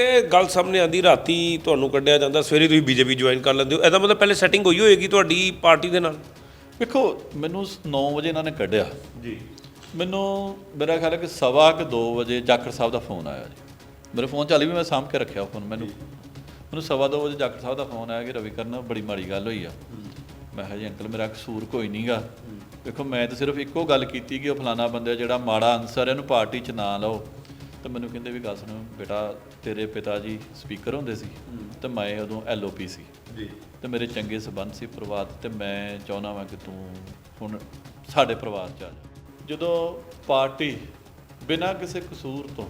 ਇਹ ਗੱਲ ਸਾਹਮਣੇ ਆਂਦੀ ਰਾਤੀ ਤੁਹਾਨੂੰ ਕੱਢਿਆ ਜਾਂਦਾ ਸਵੇਰੇ ਤੁਸੀਂ ਬੀਜੇਪੀ ਜੁਆਇਨ ਕਰ ਲੈਂਦੇ ਹੋ। ਇਹਦਾ ਮਤਲਬ ਪਹਿਲੇ ਸੈਟਿੰਗ ਹੋਈ ਹੋਏਗੀ ਤੁਹਾਡੀ ਪਾਰਟੀ ਦੇ ਨਾਲ? ਵੇਖੋ ਮੈਨੂੰ 9 ਵਜੇ ਇਹਨਾਂ ਨੇ ਕੱਢਿਆ। ਜੀ। ਮੈਨੂੰ ਮੇਰਾ ਖਿਆਲ ਹੈ ਕਿ ਸਵਾ ਕਿ 2 ਵਜੇ ਜਾਖੜ ਸਾਹਿਬ ਦਾ ਫੋਨ ਆਇਆ ਜੀ। ਮੇਰੇ ਫੋਨ ਚੱਲ ਵੀ ਮੈਂ ਸਾਂਭ ਕੇ ਰੱਖਿਆ ਫੋਨ ਮੈਨੂੰ। ਮੈਨੂੰ ਸਵਾ 2 ਵਜੇ ਜਾਖੜ ਸਾਹਿਬ ਦਾ ਫੋਨ ਆਇਆ ਕਿ ਰਵੀ ਕਰਨ ਬੜੀ ਮਾੜੀ ਗੱਲ ਹੋਈ ਆ। ਮੈਂ ਕਿਹਾ ਜੀ ਅੰਕਲ ਮੇਰਾ ਕਸੂਰ ਕੋਈ ਨਹੀਂਗਾ ਵੇਖੋ ਮੈਂ ਤਾਂ ਸਿਰਫ ਇੱਕੋ ਗੱਲ ਕੀਤੀ ਕਿ ਉਹ ਫਲਾਣਾ ਬੰਦਾ ਜਿਹੜਾ ਮਾੜਾ ਅਨਸਰ ਹੈ ਇਹਨੂੰ ਪਾਰਟੀ 'ਚ ਨਾ ਲਓ। ਤੇ ਮੈਨੂੰ ਕਹਿੰਦੇ ਵੀ ਗੱਲ ਸੁਣੋ ਬੇਟਾ ਤੇਰੇ ਪਿਤਾ ਜੀ ਸਪੀਕਰ ਹੁੰਦੇ ਸੀ ਤੇ ਮੈਂ ਉਦੋਂ ਐਲਓਪੀ ਸੀ। ਜੀ। ਤੇ ਮੇਰੇ ਚੰਗੇ ਸਬੰਧ ਸੀ ਪਰਿਵਾਰ ਤੇ ਮੈਂ ਚਾਹੁੰਦਾ ਵਾਂ ਕਿ ਤੂੰ ਹੁਣ ਸਾਡੇ ਪਰਿਵਾਰ 'ਚ ਆ ਜਾ। ਜਦੋਂ ਪਾਰਟੀ ਬਿਨਾਂ ਕਿਸੇ ਕਸੂਰ ਤੋਂ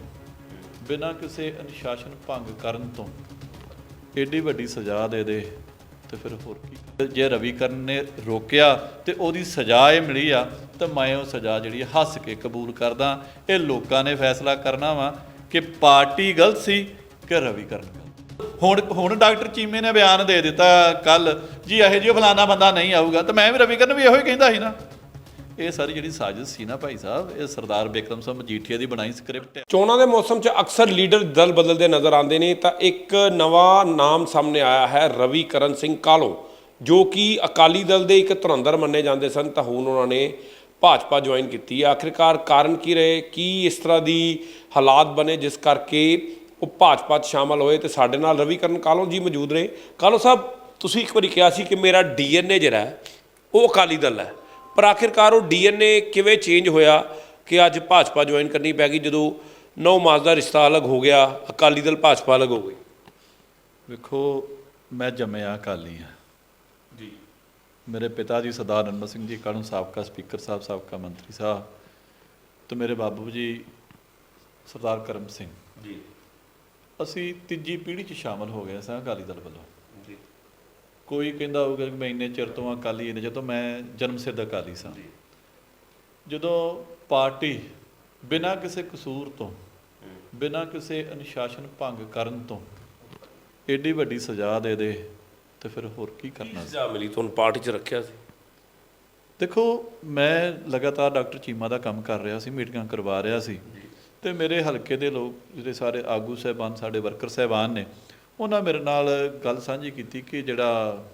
ਬਿਨਾਂ ਕਿਸੇ ਅਨੁਸ਼ਾਸਨ ਭੰਗ ਕਰਨ ਤੋਂ ਏਡੀ ਵੱਡੀ ਸਜ਼ਾ ਦੇ ਦੇ ਤੇ ਫਿਰ ਹੋਰ ਕੀ। ਜੇ ਰਵੀ ਕਰਨ ਨੇ ਰੋਕਿਆ ਤੇ ਉਹਦੀ ਸਜ਼ਾ ਇਹ ਮਿਲੀ ਆ, ਤਾਂ ਮੈਂ ਉਹ ਸਜ਼ਾ ਜਿਹੜੀ ਹੱਸ ਕੇ ਕਬੂਲ ਕਰਦਾ। ਇਹ ਲੋਕਾਂ ਨੇ ਫੈਸਲਾ ਕਰਨਾ ਵਾ ਕਿ ਪਾਰਟੀ ਗਲਤ ਸੀ ਕਿ ਰਵੀ ਕਰਨ ਗਲਤ। ਹੁਣ ਹੁਣ ਡਾਕਟਰ ਚੀਮੇ ਨੇ ਬਿਆਨ ਦੇ ਦਿੱਤਾ ਕੱਲ ਜੀ ਇਹੋ ਜਿਹੀ ਫਲਾਣਾ ਬੰਦਾ ਨਹੀਂ ਆਊਗਾ, ਤਾਂ ਮੈਂ ਵੀ ਰਵੀ ਕਰਨ ਵੀ ਇਹੋ ਹੀ ਕਹਿੰਦਾ ਸੀ ਨਾ। ਇਹ ਸਾਰੀ ਜਿਹੜੀ ਸਾਜ਼ਿਸ਼ ਸੀ ਨਾ ਭਾਈ ਸਾਹਿਬ, ਇਹ ਸਰਦਾਰ ਬਿਕਰਮ ਸਿੰਘ ਮਜੀਠੀਆ ਦੀ ਬਣਾਈ ਸਕ੍ਰਿਪਟ ਹੈ। ਚੋਣਾਂ ਦੇ ਮੌਸਮ 'ਚ ਅਕਸਰ ਲੀਡਰ ਦਲ ਬਦਲਦੇ ਨਜ਼ਰ ਆਉਂਦੇ ਨੇ, ਤਾਂ ਇੱਕ ਨਵਾਂ ਨਾਮ ਸਾਹਮਣੇ ਆਇਆ ਹੈ ਰਵੀ ਕਰਨ ਸਿੰਘ ਕਾਲੋ, ਜੋ ਕਿ ਅਕਾਲੀ ਦਲ ਦੇ ਇੱਕ ਧੁਰੰਧਰ ਮੰਨੇ ਜਾਂਦੇ ਸਨ, ਤਾਂ ਹੁਣ ਉਹਨਾਂ ਨੇ ਭਾਜਪਾ ਜੁਆਇਨ ਕੀਤੀ ਆਖਿਰਕਾਰ ਕਾਰਨ ਕੀ ਰਹੇ? ਕੀ ਇਸ ਤਰ੍ਹਾਂ ਦੀ ਹਾਲਾਤ ਬਣੇ ਜਿਸ ਕਰਕੇ ਉਹ ਭਾਜਪਾ 'ਚ ਸ਼ਾਮਲ ਹੋਏ? ਤੇ ਸਾਡੇ ਨਾਲ ਰਵੀਕਰਨ ਕਾਲੋ ਜੀ ਮੌਜੂਦ ਰਹੇ ਕਾਲੋ ਸਾਹਿਬ, ਤੁਸੀਂ ਇੱਕ ਵਾਰੀ ਕਿਹਾ ਸੀ ਕਿ ਮੇਰਾ ਡੀਐਨਏ ਜਿਹੜਾ ਉਹ ਅਕਾਲੀ ਦਲ ਹੈ। ਪਰ ਆਖਿਰਕਾਰ ਉਹ ਡੀਐਨਏ ਕਿਵੇਂ ਚੇਂਜ ਹੋਇਆ ਕਿ ਅੱਜ ਭਾਜਪਾ ਜੁਆਇਨ ਕਰਨੀ ਪੈ ਗਈ ਜਦੋਂ ਨੌ ਮਾਸ ਦਾ ਰਿਸ਼ਤਾ ਅਲੱਗ ਹੋ ਗਿਆ ਅਕਾਲੀ ਦਲ ਭਾਜਪਾ ਅਲੱਗ ਹੋ ਗਈ ਵੇਖੋ ਮੈਂ ਜੰਮਿਆ ਅਕਾਲੀ ਆ ਜੀ। ਮੇਰੇ ਪਿਤਾ ਜੀ ਸਰਦਾਰ ਨਰਮਲ ਸਿੰਘ ਜੀ ਕਾਨੂੰਨ ਸਾਬਕਾ ਸਪੀਕਰ ਸਾਹਿਬ ਸਾਬਕਾ ਮੰਤਰੀ ਸਾਹਿਬ ਤੇ ਮੇਰੇ ਬਾਬੂ ਜੀ ਸਰਦਾਰ ਕਰਮ ਸਿੰਘ। ਜੀ। ਅਸੀਂ ਤੀਜੀ ਪੀੜ੍ਹੀ 'ਚ ਸ਼ਾਮਲ ਹੋ ਗਏ ਸਾਂ ਅਕਾਲੀ ਦਲ ਵੱਲੋਂ। ਕੋਈ ਕਹਿੰਦਾ ਹੋਊਗਾ ਕਿ ਮੈਂ ਇੰਨੇ ਚਿਰ ਤੋਂ ਅਕਾਲੀ ਇੰਨੇ ਜਦੋਂ ਮੈਂ ਜਨਮ ਸਿੱਧ ਅਕਾਲੀ ਸਾਂ। ਜਦੋਂ ਪਾਰਟੀ ਬਿਨਾਂ ਕਿਸੇ ਕਸੂਰ ਤੋਂ ਬਿਨਾਂ ਕਿਸੇ ਅਨੁਸ਼ਾਸਨ ਭੰਗ ਕਰਨ ਤੋਂ ਏਡੀ ਵੱਡੀ ਸਜ਼ਾ ਦੇ ਦੇ ਤੇ ਫਿਰ ਹੋਰ ਕੀ ਕਰਨਾ ਸੀ? ਸਜ਼ਾ ਮਿਲੀ? ਤੁਹਾਨੂੰ ਪਾਰਟੀ 'ਚ ਰੱਖਿਆ ਸੀ? ਦੇਖੋ ਮੈਂ ਲਗਾਤਾਰ ਡਾਕਟਰ ਚੀਮਾ ਦਾ ਕੰਮ ਕਰ ਰਿਹਾ ਸੀ ਮੀਟਿੰਗਾਂ ਕਰਵਾ ਰਿਹਾ ਸੀ। ਤੇ ਮੇਰੇ ਹਲਕੇ ਦੇ ਲੋਕ ਜਿਹੜੇ ਸਾਰੇ ਆਗੂ ਸਹਿਬਾਨ ਸਾਡੇ ਵਰਕਰ ਸਹਿਬਾਨ ਨੇ ਉਹਨਾਂ ਮੇਰੇ ਨਾਲ ਗੱਲ ਸਾਂਝੀ ਕੀਤੀ ਕਿ ਜਿਹੜਾ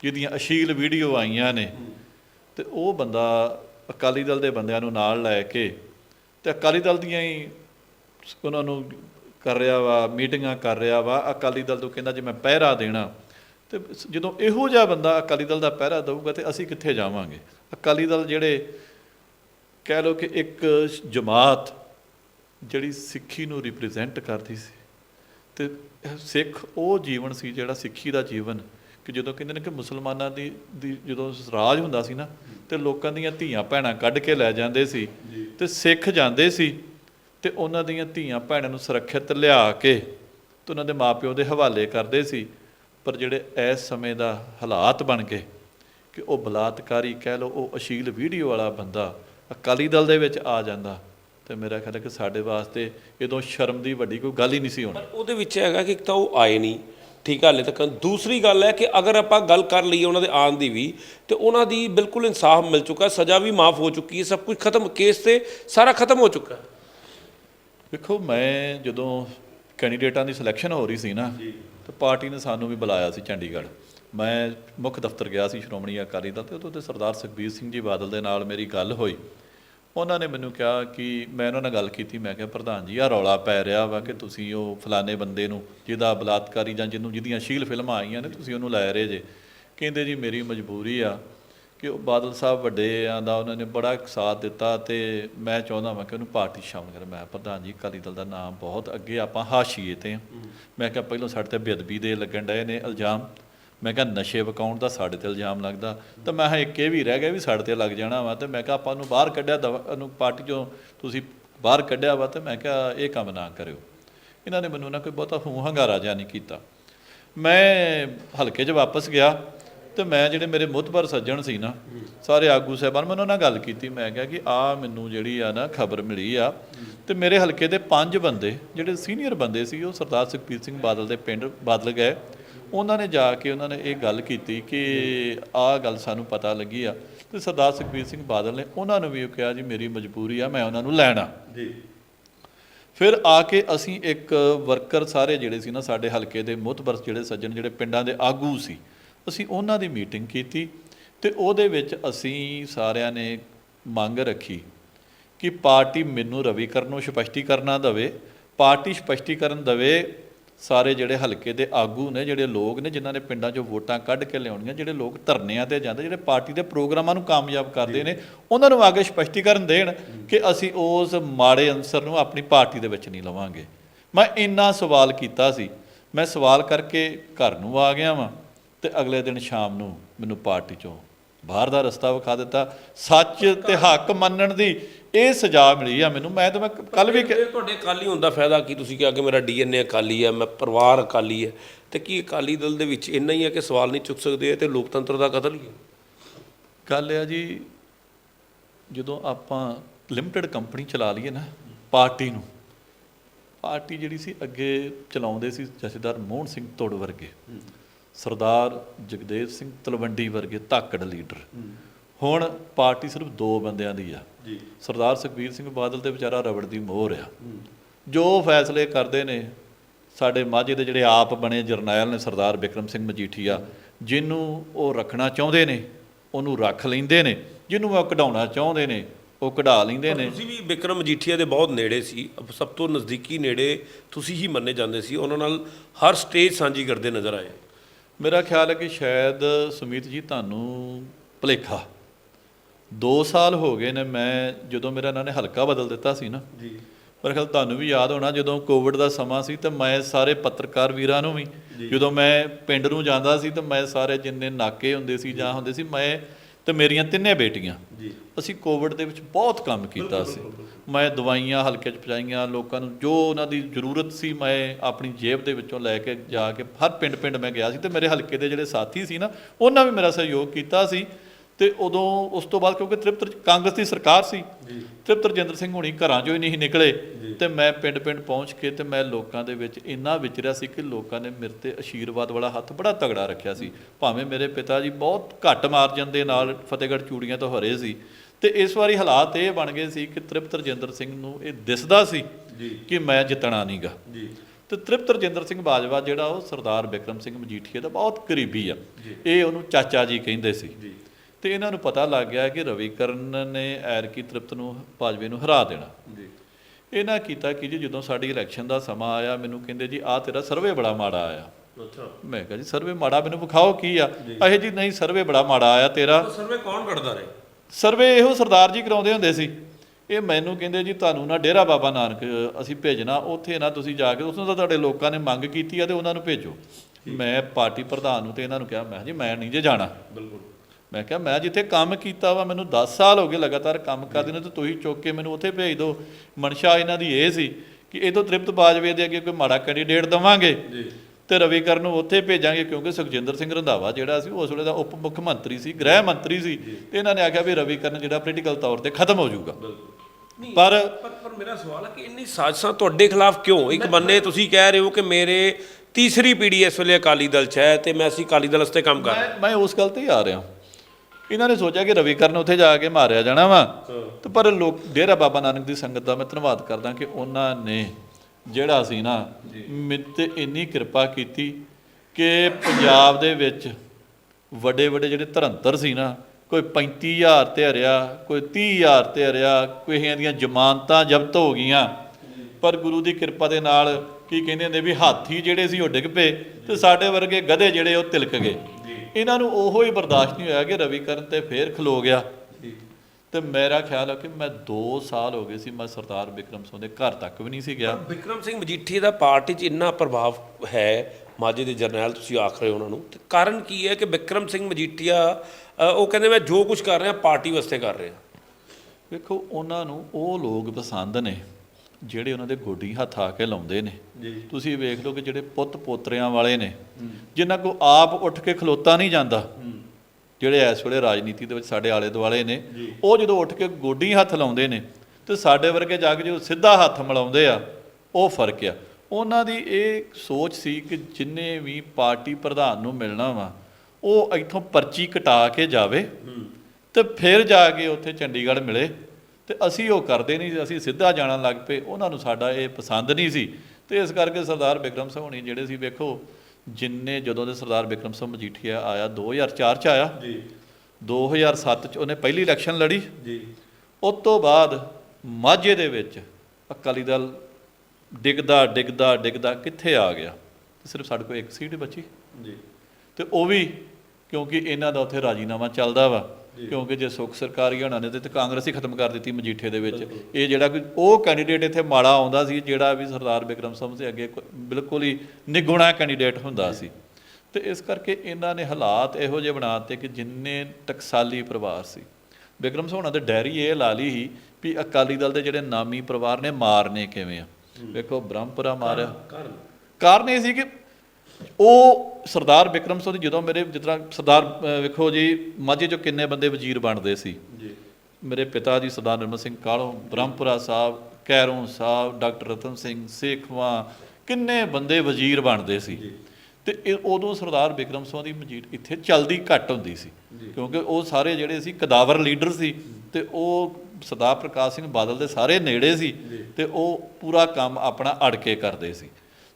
ਜਿਹਦੀਆਂ ਅਸ਼ੀਲ ਵੀਡੀਓ ਆਈਆਂ ਨੇ, ਤੇ ਉਹ ਬੰਦਾ ਅਕਾਲੀ ਦਲ ਦੇ ਬੰਦਿਆਂ ਨੂੰ ਨਾਲ ਲੈ ਕੇ, ਤੇ ਅਕਾਲੀ ਦਲ ਦੀਆਂ ਹੀ ਉਹਨਾਂ ਨੂੰ ਕਰ ਰਿਹਾ ਵਾ, ਮੀਟਿੰਗਾਂ ਕਰ ਰਿਹਾ ਵਾ, ਅਕਾਲੀ ਦਲ ਤੋਂ ਕਹਿੰਦਾ ਜੇ ਮੈਂ ਪਹਿਰਾ ਦੇਣਾ, ਤੇ ਜਦੋਂ ਇਹੋ ਜਿਹਾ ਬੰਦਾ ਅਕਾਲੀ ਦਲ ਦਾ ਪਹਿਰਾ ਦੇਊਗਾ ਤੇ ਅਸੀਂ ਕਿੱਥੇ ਜਾਵਾਂਗੇ? ਅਕਾਲੀ ਦਲ ਜਿਹੜੇ ਕਹਿ ਲਓ ਕਿ ਇੱਕ ਜਮਾਤ ਜਿਹੜੀ ਸਿੱਖੀ ਨੂੰ ਰਿਪਰੈਜ਼ੈਂਟ ਕਰਦੀ ਸੀ ਤੇ ਸਿੱਖ ਉਹ ਜੀਵਨ ਸੀ ਜਿਹੜਾ ਸਿੱਖੀ ਦਾ ਜੀਵਨ ਕਿ ਜਦੋਂ ਕਹਿੰਦੇ ਨੇ ਕਿ ਮੁਸਲਮਾਨਾਂ ਦੀ ਦੀ ਜਦੋਂ ਰਾਜ ਹੁੰਦਾ ਸੀ ਨਾ ਤੇ ਲੋਕਾਂ ਦੀਆਂ ਧੀਆਂ ਭੈਣਾਂ ਕੱਢ ਕੇ ਲੈ ਜਾਂਦੇ ਸੀ ਤੇ ਸਿੱਖ ਜਾਂਦੇ ਸੀ ਤੇ ਉਹਨਾਂ ਦੀਆਂ ਧੀਆਂ ਭੈਣਾਂ ਨੂੰ ਸੁਰੱਖਿਅਤ ਲਿਆ ਕੇ ਤੇ ਉਹਨਾਂ ਦੇ ਮਾਪਿਓ ਦੇ ਹਵਾਲੇ ਕਰਦੇ ਸੀ। ਪਰ ਜਿਹੜੇ ਇਸ ਸਮੇਂ ਦਾ ਹਾਲਾਤ ਬਣ ਗਏ ਕਿ ਉਹ ਬਲਾਤਕਾਰੀ ਕਹਿ ਲਓ ਉਹ ਅਸ਼ੀਲ ਵੀਡੀਓ ਵਾਲਾ ਬੰਦਾ ਅਕਾਲੀ ਦਲ ਦੇ ਵਿੱਚ ਆ ਜਾਂਦਾ। ਤੇ ਮੇਰਾ ਖਿਆਲ ਹੈ ਕਿ ਸਾਡੇ ਵਾਸਤੇ ਇਦੋਂ ਸ਼ਰਮ ਦੀ ਵੱਡੀ ਕੋਈ ਗੱਲ ਹੀ ਨਹੀਂ ਸੀ ਹੋਣੀ। ਪਰ ਉਹਦੇ ਵਿੱਚ ਹੈਗਾ ਕਿ ਇੱਕ ਤਾਂ ਉਹ ਆਏ ਨਹੀਂ। ਠੀਕ ਹੈ ਹਾਲੇ ਤੱਕ। ਦੂਸਰੀ ਗੱਲ ਹੈ ਕਿ ਅਗਰ ਆਪਾਂ ਗੱਲ ਕਰ ਲਈਏ ਉਹਨਾਂ ਦੇ ਆਉਣ ਦੀ ਵੀ ਤੇ ਉਹਨਾਂ ਦੀ ਬਿਲਕੁਲ ਇਨਸਾਫ ਮਿਲ ਚੁੱਕਾ ਸਜ਼ਾ ਵੀ ਮਾਫ ਹੋ ਚੁੱਕੀ ਹੈ ਸਭ ਕੁਝ ਖਤਮ ਕੇਸ ਤੇ ਸਾਰਾ ਖਤਮ ਹੋ ਚੁੱਕਾ। ਵੇਖੋ ਮੈਂ ਜਦੋਂ ਕੈਂਡੀਡੇਟਾਂ ਦੀ ਸਿਲੈਕਸ਼ਨ ਹੋ ਰਹੀ ਸੀ ਨਾ ਤੇ ਪਾਰਟੀ ਨੇ ਸਾਨੂੰ ਵੀ ਬੁਲਾਇਆ ਸੀ ਚੰਡੀਗੜ੍ਹ। ਮੈਂ ਮੁੱਖ ਦਫ਼ਤਰ ਗਿਆ ਸੀ ਸ਼੍ਰੋਮਣੀ ਅਕਾਲੀ ਦਲ ਤੇ ਉਦੋਂ ਤੇ ਸਰਦਾਰ ਸੁਖਬੀਰ ਸਿੰਘ ਜੀ ਬਾਦਲ ਦੇ ਨਾਲ ਮੇਰੀ ਗੱਲ ਹੋਈ। ਉਹਨਾਂ ਨੇ ਮੈਨੂੰ ਕਿਹਾ ਕਿ ਮੈਂ ਉਹਨਾਂ ਨਾਲ ਗੱਲ ਕੀਤੀ ਮੈਂ ਕਿਹਾ ਪ੍ਰਧਾਨ ਜੀ ਆ ਰੌਲਾ ਪੈ ਰਿਹਾ ਵਾ ਕਿ ਤੁਸੀਂ ਉਹ ਫਲਾਣੇ ਬੰਦੇ ਨੂੰ ਜਿਹਦਾ ਬਲਾਤਕਾਰੀ ਜਾਂ ਜਿਹਨੂੰ ਜਿਹਦੀਆਂ ਅਸ਼ੀਲ ਫਿਲਮਾਂ ਆਈਆਂ ਨੇ ਤੁਸੀਂ ਉਹਨੂੰ ਲੈ ਰਹੇ ਜੇ। ਕਹਿੰਦੇ ਜੀ ਮੇਰੀ ਮਜਬੂਰੀ ਆ ਕਿ ਉਹ ਬਾਦਲ ਸਾਹਿਬ ਵੱਡੇ ਆ ਦਾ ਉਹਨਾਂ ਨੇ ਬੜਾ ਸਾਥ ਦਿੱਤਾ ਤੇ ਮੈਂ ਚਾਹੁੰਦਾ ਹਾਂ ਕਿ ਉਹਨੂੰ ਪਾਰਟੀ ਸ਼ਾਮਲ ਕਰ। ਮੈਂ ਪ੍ਰਧਾਨ ਜੀ ਅਕਾਲੀ ਦਲ ਦਾ ਨਾਮ ਬਹੁਤ ਅੱਗੇ ਆਪਾਂ ਹਾਸ਼ੀਏ ਤੇ ਮੈਂ ਕਿਹਾ ਪਹਿਲਾਂ ਸਾਡੇ ਤੇ ਬੇਅਦਬੀ ਦੇ ਲੱਗਣ ਡਏ ਨੇ ਇਲਜ਼ਾਮ ਮੈਂ ਕਿਹਾ ਨਸ਼ੇ ਵਕਾਉਣ ਦਾ ਸਾਡੇ ਤੇ ਇਲਜ਼ਾਮ ਲੱਗਦਾ। ਤਾਂ ਮੈਂ ਇੱਕ ਇਹ ਵੀ ਰਹਿ ਗਿਆ ਵੀ ਸਾਡੇ ਤੇ ਲੱਗ ਜਾਣਾ ਵਾ। ਤੇ ਮੈਂ ਕਿਹਾ ਆਪਾਂ ਨੂੰ ਬਾਹਰ ਕੱਢਿਆ ਦਵਾ- ਉਹਨੂੰ ਪਾਰਟੀ ਚੋਂ ਤੁਸੀਂ ਬਾਹਰ ਕੱਢਿਆ ਵਾ ਤੇ ਮੈਂ ਕਿਹਾ ਇਹ ਕੰਮ ਨਾ ਕਰਿਓ। ਇਹਨਾਂ ਨੇ ਮੈਨੂੰ ਨਾ ਕੋਈ ਬਹੁਤਾ ਹੂੰ ਹੰਗਾਰਾ ਜਿਹਾ ਨਹੀਂ ਕੀਤਾ। ਮੈਂ ਹਲਕੇ 'ਚ ਵਾਪਸ ਗਿਆ ਤੇ ਮੈਂ ਜਿਹੜੇ ਮੇਰੇ ਮੁਤਬਰ ਸੱਜਣ ਸੀ ਨਾ, ਸਾਰੇ ਆਗੂ ਸਾਹਿਬਾਨ ਮੈਂ ਉਹਨਾਂ ਨਾਲ ਗੱਲ ਕੀਤੀ। ਮੈਂ ਕਿਹਾ ਕਿ ਆ ਮੈਨੂੰ ਜਿਹੜੀ ਆ ਨਾ ਖਬਰ ਮਿਲੀ ਆ ਤੇ ਮੇਰੇ ਹਲਕੇ ਦੇ ਪੰਜ ਬੰਦੇ, ਜਿਹੜੇ ਸੀਨੀਅਰ ਬੰਦੇ ਸੀ, ਉਹ ਸਰਦਾਰ ਸੁਖਬੀਰ ਸਿੰਘ ਬਾਦਲ ਦੇ ਪਿੰਡ ਬਾਦਲ ਗਏ। ਉਹਨਾਂ ਨੇ ਜਾ ਕੇ ਉਹਨਾਂ ਨੇ ਇਹ ਗੱਲ ਕੀਤੀ ਕਿ ਆਹ ਗੱਲ ਸਾਨੂੰ ਪਤਾ ਲੱਗੀ ਆ ਤੇ ਸਰਦਾਰ ਸੁਖਬੀਰ ਸਿੰਘ ਬਾਦਲ ਨੇ ਉਹਨਾਂ ਨੂੰ ਵੀ ਕਿਹਾ ਜੀ ਮੇਰੀ ਮਜਬੂਰੀ ਆ ਮੈਂ ਉਹਨਾਂ ਨੂੰ ਲੈਣਾ। ਜੀ। ਫਿਰ ਆ ਕੇ ਅਸੀਂ ਇੱਕ ਵਰਕਰ ਸਾਰੇ ਜਿਹੜੇ ਸੀ ਨਾ ਸਾਡੇ ਹਲਕੇ ਦੇ ਮੁਤਬਰ ਜਿਹੜੇ ਸੱਜਣ ਜਿਹੜੇ ਪਿੰਡਾਂ ਦੇ ਆਗੂ ਸੀ ਅਸੀਂ ਉਹਨਾਂ ਦੀ ਮੀਟਿੰਗ ਕੀਤੀ ਤੇ ਉਹਦੇ ਵਿੱਚ ਅਸੀਂ ਸਾਰਿਆਂ ਨੇ ਮੰਗ ਰੱਖੀ ਕਿ ਪਾਰਟੀ ਮੈਨੂੰ ਰਵੀਕਰਨ ਨੂੰ ਸਪਸ਼ਟੀਕਰਨ ਦੇਵੇ ਪਾਰਟੀ ਸਪਸ਼ਟੀਕਰਨ ਦੇਵੇ ਸਾਰੇ ਜਿਹੜੇ ਹਲਕੇ ਦੇ ਆਗੂ ਨੇ ਜਿਹੜੇ ਲੋਕ ਨੇ ਜਿਨ੍ਹਾਂ ਨੇ ਪਿੰਡਾਂ 'ਚੋਂ ਵੋਟਾਂ ਕੱਢ ਕੇ ਲਿਆਉਣੀਆਂ ਜਿਹੜੇ ਲੋਕ ਧਰਨਿਆਂ ਤੇ ਜਾਂਦੇ ਜਿਹੜੇ ਪਾਰਟੀ ਦੇ ਪ੍ਰੋਗਰਾਮਾਂ ਨੂੰ ਕਾਮਯਾਬ ਕਰਦੇ ਨੇ ਉਹਨਾਂ ਨੂੰ ਆਗੇ ਸਪਸ਼ਟੀਕਰਨ ਦੇਣ ਕਿ ਅਸੀਂ ਉਸ ਮਾੜੇ ਅਨਸਰ ਨੂੰ ਆਪਣੀ ਪਾਰਟੀ ਦੇ ਵਿੱਚ ਨਹੀਂ ਲਵਾਂਗੇ। ਮੈਂ ਇੰਨਾ ਸਵਾਲ ਕੀਤਾ ਸੀ। ਮੈਂ ਸਵਾਲ ਕਰਕੇ ਘਰ ਨੂੰ ਆ ਗਿਆ ਵਾਂ ਤੇ ਅਗਲੇ ਦਿਨ ਸ਼ਾਮ ਨੂੰ ਮੈਨੂੰ ਪਾਰਟੀ 'ਚੋਂ ਬਾਹਰ ਦਾ ਰਸਤਾ ਵਿਖਾ ਦਿੱਤਾ। ਸੱਚ ਤੇ ਹੱਕ ਮੰਨਣ ਦੀ ਇਹ ਸਜ਼ਾ ਮਿਲੀ ਆ ਮੈਨੂੰ। ਮੈਂ ਤਾਂ ਮੈਂ ਕੱਲ ਵੀ ਤੁਹਾਡੇ ਅਕਾਲੀ ਹੋਣ ਦਾ ਫਾਇਦਾ ਕੀ? ਤੁਸੀਂ ਕਿਹਾ ਕਿ ਮੇਰਾ ਡੀਐਨਏ ਅਕਾਲੀ ਹੈ ਮੈਂ ਪਰਿਵਾਰ ਅਕਾਲੀ ਹੈ ਤੇ ਕੀ ਅਕਾਲੀ ਦਲ ਦੇ ਵਿੱਚ ਇੰਨਾ ਹੀ ਹੈ ਕਿ ਸਵਾਲ ਨਹੀਂ ਚੁੱਕ ਸਕਦੇ ਤੇ ਲੋਕਤੰਤਰ ਦਾ ਕਤਲ ਹੀ ਹੈ ਗੱਲ ਆ ਜੀ ਜਦੋਂ ਆਪਾਂ ਲਿਮਟਿਡ ਕੰਪਨੀ ਚਲਾ ਲਈਏ ਨਾ ਪਾਰਟੀ ਨੂੰ ਪਾਰਟੀ ਜਿਹੜੀ ਸੀ ਅੱਗੇ ਚਲਾਉਂਦੇ ਸੀ ਜਥੇਦਾਰ ਮੋਹਨ ਸਿੰਘ ਤੋੜ ਵਰਗੇ। ਸਰਦਾਰ ਜਗਦੇਵ ਸਿੰਘ ਤਲਵੰਡੀ ਵਰਗੇ ਧਾਕੜ ਲੀਡਰ। ਹੁਣ ਪਾਰਟੀ ਸਿਰਫ ਦੋ ਬੰਦਿਆਂ ਦੀ ਆ। ਜੀ। ਸਰਦਾਰ ਸੁਖਬੀਰ ਸਿੰਘ ਬਾਦਲ ਤੇ ਵਿਚਾਰਾ ਰਬੜ ਦੀ ਮੋਹਰ ਆ। ਜੋ ਫੈਸਲੇ ਕਰਦੇ ਨੇ ਸਾਡੇ ਮਾਝੇ ਦੇ ਜਿਹੜੇ ਆਪ ਬਣੇ ਜਰਨੈਲ ਨੇ ਸਰਦਾਰ ਬਿਕਰਮ ਸਿੰਘ ਮਜੀਠੀਆ ਜਿਹਨੂੰ ਉਹ ਰੱਖਣਾ ਚਾਹੁੰਦੇ ਨੇ ਉਹਨੂੰ ਰੱਖ ਲੈਂਦੇ ਨੇ। ਜਿਹਨੂੰ ਉਹ ਕਢਾਉਣਾ ਚਾਹੁੰਦੇ ਨੇ ਉਹ ਕਢਾ ਲੈਂਦੇ ਨੇ। ਤੁਸੀਂ ਵੀ ਵਿਕਰਮ ਮਜੀਠੀਆ ਦੇ ਬਹੁਤ ਨੇੜੇ ਸੀ। ਸਭ ਤੋਂ ਨਜ਼ਦੀਕੀ ਨੇੜੇ ਤੁਸੀਂ ਹੀ ਮੰਨੇ ਜਾਂਦੇ ਸੀ। ਉਹਨਾਂ ਨਾਲ ਹਰ ਸਟੇਜ ਸਾਂਝੀ ਕਰਦੇ ਨਜ਼ਰ ਆਏ। ਮੇਰਾ ਖਿਆਲ ਹੈ ਕਿ ਸ਼ਾਇਦ ਸੁਮੀਤ ਜੀ ਤੁਹਾਨੂੰ ਭੁਲੇਖਾ। 2 ਸਾਲ ਹੋ ਗਏ ਨੇ ਮੈਂ ਜਦੋਂ ਮੇਰਾ ਇਹਨਾਂ ਨੇ ਹਲਕਾ ਬਦਲ ਦਿੱਤਾ ਸੀ ਨਾ। ਜੀ। ਮੇਰੇ ਖਿਆਲ ਤੁਹਾਨੂੰ ਵੀ ਯਾਦ ਹੋਣਾ ਜਦੋਂ ਕੋਵਿਡ ਦਾ ਸਮਾਂ ਸੀ ਤੇ ਮੈਂ ਸਾਰੇ ਪੱਤਰਕਾਰ ਵੀਰਾਂ ਨੂੰ ਵੀ ਜਦੋਂ ਮੈਂ ਪਿੰਡ ਨੂੰ ਜਾਂਦਾ ਸੀ ਤੇ ਮੈਂ ਸਾਰੇ ਜਿੰਨੇ ਨਾਕੇ ਹੁੰਦੇ ਸੀ ਜਾਂ ਹੁੰਦੇ ਸੀ ਮੈਂ ਤੇ ਮੇਰੀਆਂ ਤਿੰਨੇ ਬੇਟੀਆਂ। ਜੀ। ਅਸੀਂ ਕੋਵਿਡ ਦੇ ਵਿੱਚ ਬਹੁਤ ਕੰਮ ਕੀਤਾ ਸੀ। ਮੈਂ ਦਵਾਈਆਂ ਹਲਕੇ 'ਚ ਪਹੁੰਚਾਈਆਂ ਲੋਕਾਂ ਨੂੰ। ਜੋ ਉਹਨਾਂ ਦੀ ਜ਼ਰੂਰਤ ਸੀ ਮੈਂ ਆਪਣੀ ਜੇਬ ਦੇ ਵਿੱਚੋਂ ਲੈ ਕੇ ਜਾ ਕੇ ਹਰ ਪਿੰਡ ਪਿੰਡ ਮੈਂ ਗਿਆ ਸੀ ਤੇ ਮੇਰੇ ਹਲਕੇ ਦੇ ਜਿਹੜੇ ਸਾਥੀ ਸੀ ਨਾ ਉਹਨਾਂ ਵੀ ਮੇਰਾ ਸਹਿਯੋਗ ਕੀਤਾ ਸੀ। ਤੇ ਉਦੋਂ ਉਸ ਤੋਂ ਬਾਅਦ ਕਿਉਂਕਿ ਤ੍ਰਿਪਤ ਕਾਂਗਰਸ ਦੀ ਸਰਕਾਰ ਸੀ ਤ੍ਰਿਪਤ ਰਜਿੰਦਰ ਸਿੰਘ ਹੁਣੀ ਘਰਾਂ 'ਚੋਂ ਹੀ ਨਹੀਂ ਨਿਕਲੇ ਤੇ ਮੈਂ ਪਿੰਡ ਪਿੰਡ ਪਹੁੰਚ ਕੇ ਤੇ ਮੈਂ ਲੋਕਾਂ ਦੇ ਵਿੱਚ ਇੰਨਾ ਵਿਚਰਿਆ ਸੀ ਕਿ ਲੋਕਾਂ ਨੇ ਮੇਰੇ ਤੇ ਅਸ਼ੀਰਵਾਦ ਵਾਲਾ ਹੱਥ ਬੜਾ ਤਗੜਾ ਰੱਖਿਆ ਸੀ। ਭਾਵੇਂ ਮੇਰੇ ਪਿਤਾ ਜੀ ਬਹੁਤ ਘੱਟ ਮਾਰਜਨ ਦੇ ਨਾਲ ਫਤਿਹਗੜ੍ਹ ਚੂੜੀਆਂ ਤੋਂ ਹਰੇ ਸੀ ਤੇ ਇਸ ਵਾਰੀ ਹਾਲਾਤ ਇਹ ਬਣ ਗਏ ਸੀ ਕਿ ਤ੍ਰਿਪਤ ਰਜਿੰਦਰ ਸਿੰਘ ਨੂੰ ਇਹ ਦਿਸਦਾ ਸੀ ਕਿ ਮੈਂ ਜਿੱਤਣਾ ਨਹੀਂਗਾ। ਜੀ। ਤੇ ਤ੍ਰਿਪਤ ਰਜਿੰਦਰ ਸਿੰਘ ਬਾਜਵਾ ਜਿਹੜਾ ਉਹ ਸਰਦਾਰ ਬਿਕਰਮ ਸਿੰਘ ਮਜੀਠੀਆ ਦਾ ਬਹੁਤ ਕਰੀਬੀ ਆ। ਇਹ ਉਹਨੂੰ ਚਾਚਾ ਜੀ ਕਹਿੰਦੇ ਸੀ। ਜੀ। ਤੇ ਇਹਨਾਂ ਨੂੰ ਪਤਾ ਲੱਗ ਗਿਆ ਕਿ ਰਵੀਕਰਨ ਨੇ ਐਰਕੀ ਤ੍ਰਿਪਤ ਨੂੰ ਬਾਜਵੇ ਨੂੰ ਹਰਾ ਦੇਣਾ। ਜੀ। ਇਹਨਾਂ ਕੀਤਾ ਕਿ ਜੀ ਜਦੋਂ ਸਾਡੀ ਇਲੈਕਸ਼ਨ ਦਾ ਸਮਾਂ ਆਇਆ ਮੈਨੂੰ ਕਹਿੰਦੇ ਜੀ ਆਹ ਤੇਰਾ ਸਰਵੇ ਬੜਾ ਮਾੜਾ ਆਇਆ। ਅੱਛਾ। ਮੈਂ ਕਿਹਾ ਜੀ ਸਰਵੇ ਮਾੜਾ ਮੈਨੂੰ ਵਿਖਾਓ ਕੀ ਆ? ਅਹੇ ਜੀ ਨਹੀਂ ਸਰਵੇ ਬੜਾ ਮਾੜਾ ਆਇਆ ਤੇਰਾ। ਸਰਵੇ ਕੌਣ ਕੱਢਦਾ ਰਹੇ? ਸਰਵੇ ਇਹੋ ਸਰਦਾਰ ਜੀ ਕਰਾਉਂਦੇ ਹੁੰਦੇ ਸੀ। ਇਹ ਮੈਨੂੰ ਕਹਿੰਦੇ ਜੀ ਤੁਹਾਨੂੰ ਨਾ ਡੇਰਾ ਬਾਬਾ ਨਾਨਕ ਅਸੀਂ ਭੇਜਣਾ ਉੱਥੇ ਨਾ ਤੁਸੀਂ ਜਾ ਕੇ ਉਸਨੂੰ ਤਾਂ ਤੁਹਾਡੇ ਲੋਕਾਂ ਨੇ ਮੰਗ ਕੀਤੀ ਆ ਤੇ ਉਹਨਾਂ ਨੂੰ ਭੇਜੋ। ਮੈਂ ਪਾਰਟੀ ਪ੍ਰਧਾਨ ਨੂੰ ਤੇ ਇਹਨਾਂ ਨੂੰ ਕਿਹਾ ਮੈਂ ਜੀ ਮੈਂ ਨਹੀਂ ਜੇ ਜਾਣਾ। ਬਿਲਕੁਲ। ਮੈਂ ਕਿਹਾ ਮੈਂ ਜਿੱਥੇ ਕੰਮ ਕੀਤਾ ਵਾ ਮੈਨੂੰ 10 ਸਾਲ ਹੋ ਗਏ ਲਗਾਤਾਰ ਕੰਮ ਕਰਦੇ ਨੇ ਤੇ ਤੁਸੀਂ ਚੁੱਕ ਕੇ ਮੈਨੂੰ ਉੱਥੇ ਭੇਜ ਦਿਓ। ਮਨਸ਼ਾ ਇਹਨਾਂ ਦੀ ਇਹ ਸੀ ਕਿ ਇਹ ਤੋਂ ਤ੍ਰਿਪਤ ਬਾਜਵੇ ਦੇ ਅੱਗੇ ਕੋਈ ਮਾੜਾ ਕੈਂਡੀਡੇਟ ਦਵਾਂਗੇ ਜੀ। ਤੇ ਰਵੀਕਰਨ ਨੂੰ ਉੱਥੇ ਭੇਜਾਂਗੇ ਕਿਉਂਕਿ ਸੁਖਜਿੰਦਰ ਸਿੰਘ ਰੰਧਾਵਾ ਜਿਹੜਾ ਸੀ ਉਸ ਵੇਲੇ ਦਾ ਉਪ ਮੁੱਖ ਮੰਤਰੀ ਸੀ ਗ੍ਰਹਿ ਮੰਤਰੀ ਸੀ ਤੇ ਇਹਨਾਂ ਨੇ ਆਖਿਆ ਵੀ ਰਵੀਕਰਨ ਜਿਹੜਾ ਪੋਲੀਟੀਕਲ ਤੌਰ ਤੇ ਖਤਮ ਹੋ ਜਾਊਗਾ। ਪਰ ਪਰ ਮੇਰਾ ਸਵਾਲ ਹੈ ਕਿ ਇੰਨੀ ਸਾਜ਼ਿਸ਼ਾਂ ਤੁਹਾਡੇ ਖਿਲਾਫ ਕਿਉਂ? ਇੱਕ ਬੰਨੇ ਤੁਸੀਂ ਕਹਿ ਰਹੇ ਹੋ ਕਿ ਮੇਰੇ ਤੀਸਰੀ ਪੀੜ੍ਹੀ ਇਸ ਵੇਲੇ ਅਕਾਲੀ ਦਲ 'ਚ ਹੈ ਤੇ ਮੈਂ ਅਸੀਂ ਅਕਾਲੀ ਦਲ ਵਾਸਤੇ ਕੰਮ ਕਰ ਮੈਂ ਉਸ ਗੱਲ ਤੇ ਹੀ ਆ ਰਿਹਾ। ਇਹਨਾਂ ਨੇ ਸੋਚਿਆ ਕਿ ਰਵੀਕਰਨ ਉੱਥੇ ਜਾ ਕੇ ਮਾਰਿਆ ਜਾਣਾ ਵਾ। ਤੇ ਪਰ ਲੋਕ ਡੇਰਾ ਬਾਬਾ ਨਾਨਕ ਦੀ ਸੰਗਤ ਦਾ ਮੈਂ ਧੰਨਵਾਦ ਕਰਦਾ ਕਿ ਉਹਨਾਂ ਨੇ ਜਿਹੜਾ ਸੀ ਨਾ ਮੇਰੇ ਤੇ ਇੰਨੀ ਕਿਰਪਾ ਕੀਤੀ ਕਿ ਪੰਜਾਬ ਦੇ ਵਿੱਚ ਵੱਡੇ ਵੱਡੇ ਜਿਹੜੇ ਧਰੰਤਰ ਸੀ ਨਾ ਕੋਈ 35000 ਤੇ ਹਰਿਆ ਕੋਈ 30000 ਤੇ ਹਰਿਆ ਕੋਈ ਇਹਨਾਂ ਦੀਆਂ ਜ਼ਮਾਨਤਾਂ ਜ਼ਬਤ ਹੋ ਗਈਆਂ। ਪਰ ਗੁਰੂ ਦੀ ਕਿਰਪਾ ਦੇ ਨਾਲ ਕੀ ਕਹਿੰਦੇ ਹੁੰਦੇ ਵੀ ਹਾਥੀ ਜਿਹੜੇ ਸੀ ਉਹ ਡਿੱਗ ਪਏ ਤੇ ਸਾਡੇ ਵਰਗੇ ਗਧੇ ਜਿਹੜੇ ਉਹ ਤਿਲਕ ਗਏ। ਇਹਨਾਂ ਨੂੰ ਉਹੋ ਹੀ ਬਰਦਾਸ਼ਤ ਨਹੀਂ ਹੋਇਆ ਕਿ ਰਵੀਕਰਨ ਤੇ ਫੇਰ ਖਲੋ ਗਿਆ। ਤੇ ਮੇਰਾ ਖਿਆਲ ਹੈ ਕਿ ਮੈਂ 2 ਸਾਲ ਹੋ ਗਏ ਸੀ ਮੈਂ ਸਰਦਾਰ ਬਿਕਰਮ ਸਿੰਘ ਦੇ ਘਰ ਤੱਕ ਵੀ ਨਹੀਂ ਸੀ ਗਿਆ। ਵਿਕਰਮ ਸਿੰਘ ਮਜੀਠੀਆ ਦਾ ਪਾਰਟੀ 'ਚ ਇੰਨਾ ਪ੍ਰਭਾਵ ਹੈ ਮਾਝੇ ਦੇ ਜਰਨੈਲ ਤੁਸੀਂ ਆਖ ਰਹੇ ਹੋ ਉਹਨਾਂ ਨੂੰ ਤੇ ਕਾਰਨ ਕੀ ਹੈ ਕਿ ਵਿਕਰਮ ਸਿੰਘ ਮਜੀਠੀਆ ਉਹ ਕਹਿੰਦੇ ਮੈਂ ਜੋ ਕੁਝ ਕਰ ਰਿਹਾ ਪਾਰਟੀ ਵਾਸਤੇ ਕਰ ਰਿਹਾ। ਵੇਖੋ ਉਹਨਾਂ ਨੂੰ ਉਹ ਲੋਕ ਪਸੰਦ ਨੇ ਜਿਹੜੇ ਉਹਨਾਂ ਦੇ ਗੋਡੀ ਹੱਥ ਆ ਕੇ ਲਾਉਂਦੇ ਨੇ। ਜੀ। ਤੁਸੀਂ ਵੇਖ ਲਓ ਕਿ ਜਿਹੜੇ ਪੁੱਤ ਪੋਤਰਿਆਂ ਵਾਲੇ ਨੇ ਜਿਨ੍ਹਾਂ ਕੋ ਆਪ ਉੱਠ ਕੇ ਖਲੋਤਾ ਨਹੀਂ ਜਾਂਦਾ ਜਿਹੜੇ ਇਸ ਵੇਲੇ ਰਾਜਨੀਤੀ ਦੇ ਵਿੱਚ ਸਾਡੇ ਆਲੇ ਦੁਆਲੇ ਨੇ ਉਹ ਜਦੋਂ ਉੱਠ ਕੇ ਗੋਡੀ ਹੱਥ ਲਾਉਂਦੇ ਨੇ ਤੇ ਸਾਡੇ ਵਰਗੇ ਜਾ ਕੇ ਜਦੋਂ ਸਿੱਧਾ ਹੱਥ ਮਿਲਾਉਂਦੇ ਆ ਉਹ ਫ਼ਰਕ ਆ। ਉਹਨਾਂ ਦੀ ਇਹ ਸੋਚ ਸੀ ਕਿ ਜਿੰਨੇ ਵੀ ਪਾਰਟੀ ਪ੍ਰਧਾਨ ਨੂੰ ਮਿਲਣਾ ਵਾ ਉਹ ਇੱਥੋਂ ਪਰਚੀ ਕਟਾ ਕੇ ਜਾਵੇ ਤੇ ਫਿਰ ਜਾ ਕੇ ਉੱਥੇ ਚੰਡੀਗੜ੍ਹ ਮਿਲੇ। ਤੇ ਅਸੀਂ ਉਹ ਕਰਦੇ ਨਹੀਂ ਅਸੀਂ ਸਿੱਧਾ ਜਾਣਾ ਲੱਗ ਪਏ। ਉਹਨਾਂ ਨੂੰ ਸਾਡਾ ਇਹ ਪਸੰਦ ਨਹੀਂ ਸੀ। ਤੇ ਇਸ ਕਰਕੇ ਸਰਦਾਰ ਬਿਕਰਮ ਸਿੰਘ ਹੋਣੀ ਜਿਹੜੇ ਸੀ ਵੇਖੋ ਜਿੰਨੇ ਜਦੋਂ ਦੇ ਸਰਦਾਰ ਬਿਕਰਮ ਸਿੰਘ ਮਜੀਠੀਆ ਆਇਆ 2004 ਚ ਆਇਆ। ਜੀ। 2007 ਚ ਉਹਨੇ ਪਹਿਲੀ ਇਲੈਕਸ਼ਨ ਲੜੀ। ਜੀ। ਉਸ ਤੋਂ ਬਾਅਦ ਮਾਝੇ ਦੇ ਵਿੱਚ ਅਕਾਲੀ ਦਲ ਡਿੱਗਦਾ ਡਿੱਗਦਾ ਡਿੱਗਦਾ ਕਿੱਥੇ ਆ ਗਿਆ? ਸਿਰਫ ਸਾਡੇ ਕੋਲ ਇੱਕ ਸੀਟ ਬਚੀ। ਜੀ। ਤੇ ਉਹ ਵੀ ਕਿਉਂਕਿ ਇਹਨਾਂ ਦਾ ਉੱਥੇ ਰਾਜੀਨਾਮਾ ਚੱਲਦਾ ਵਾ। ਕਿਉਂਕਿ ਜੇ ਸੁਖ ਸਰਕਾਰੀ ਹੋਣਾ ਨੇ ਤੇ ਕਾਂਗਰਸ ਹੀ ਖਤਮ ਕਰ ਦਿੱਤੀ ਮਜੀਠੇ ਦੇ ਵਿੱਚ। ਇਹ ਜਿਹੜਾ ਕੋਈ ਉਹ ਕੈਂਡੀਡੇਟ ਇੱਥੇ ਮਾੜਾ ਆਉਂਦਾ ਸੀ ਜਿਹੜਾ ਵੀ ਸਰਦਾਰ ਬਿਕਰਮ ਸਿੰਘ ਦੇ ਅੱਗੇ ਬਿਲਕੁਲ ਹੀ ਨਿਗੁਣਾ ਕੈਂਡੀਡੇਟ ਹੁੰਦਾ ਸੀ। ਤੇ ਇਸ ਕਰਕੇ ਇਹਨਾਂ ਨੇ ਹਾਲਾਤ ਇਹੋ ਜਿਹੇ ਬਣਾਤੇ ਕਿ ਜਿੰਨੇ ਟਕਸਾਲੀ ਪਰਿਵਾਰ ਸੀ। ਬਿਕਰਮ ਸਿੰਘ ਹੋਣਾ ਦੇ ਡੈਰੀ ਇਹ ਲਾ ਲਈ ਸੀ ਵੀ ਅਕਾਲੀ ਦਲ ਦੇ ਜਿਹੜੇ ਨਾਮੀ ਪਰਿਵਾਰ ਨੇ ਮਾਰਨੇ ਕਿਵੇਂ ਆ? ਵੇਖੋ ਬ੍ਰਹਮਪੁਰਾ ਮਾਰਿਆ। ਕਾਰਨ ਇਹ ਸੀ ਕਿ ਉਹ ਸਰਦਾਰ ਬਿਕਰਮ ਸਿੰਘ ਦੀ ਜਦੋਂ ਮੇਰੇ ਤਰ੍ਹਾਂ ਸਰਦਾਰ ਵੇਖੋ ਜੀ ਮਾਝੇ ਚੋਂ ਕਿੰਨੇ ਬੰਦੇ ਵਜ਼ੀਰ ਬਣਦੇ ਸੀ। ਜੀ। ਮੇਰੇ ਪਿਤਾ ਜੀ ਸਰਦਾਰ ਨਿਰਮਲ ਸਿੰਘ ਕਾਲੋਂ ਬ੍ਰਹਮਪੁਰਾ ਸਾਹਿਬ ਕੈਰੋਂ ਸਾਹਿਬ ਡਾਕਟਰ ਰਤਨ ਸਿੰਘ ਸੇਖਵਾਂ ਕਿੰਨੇ ਬੰਦੇ ਵਜ਼ੀਰ ਬਣਦੇ ਸੀ। ਤੇ ਇਹ ਉਦੋਂ ਸਰਦਾਰ ਬਿਕਰਮ ਸਿੰਘ ਦੀ ਮਜੀਦ ਇੱਥੇ ਚਲਦੀ ਘੱਟ ਹੁੰਦੀ ਸੀ। ਕਿਉਂਕਿ ਉਹ ਸਾਰੇ ਜਿਹੜੇ ਸੀ ਕਦਾਵਰ ਲੀਡਰ ਸੀ ਤੇ ਉਹ ਸਰਦਾਰ ਪ੍ਰਕਾਸ਼ ਸਿੰਘ ਬਾਦਲ ਦੇ ਸਾਰੇ ਨੇੜੇ ਸੀ ਤੇ ਉਹ ਪੂਰਾ ਕੰਮ ਆਪਣਾ ਅੜ ਕੇ ਕਰਦੇ ਸੀ।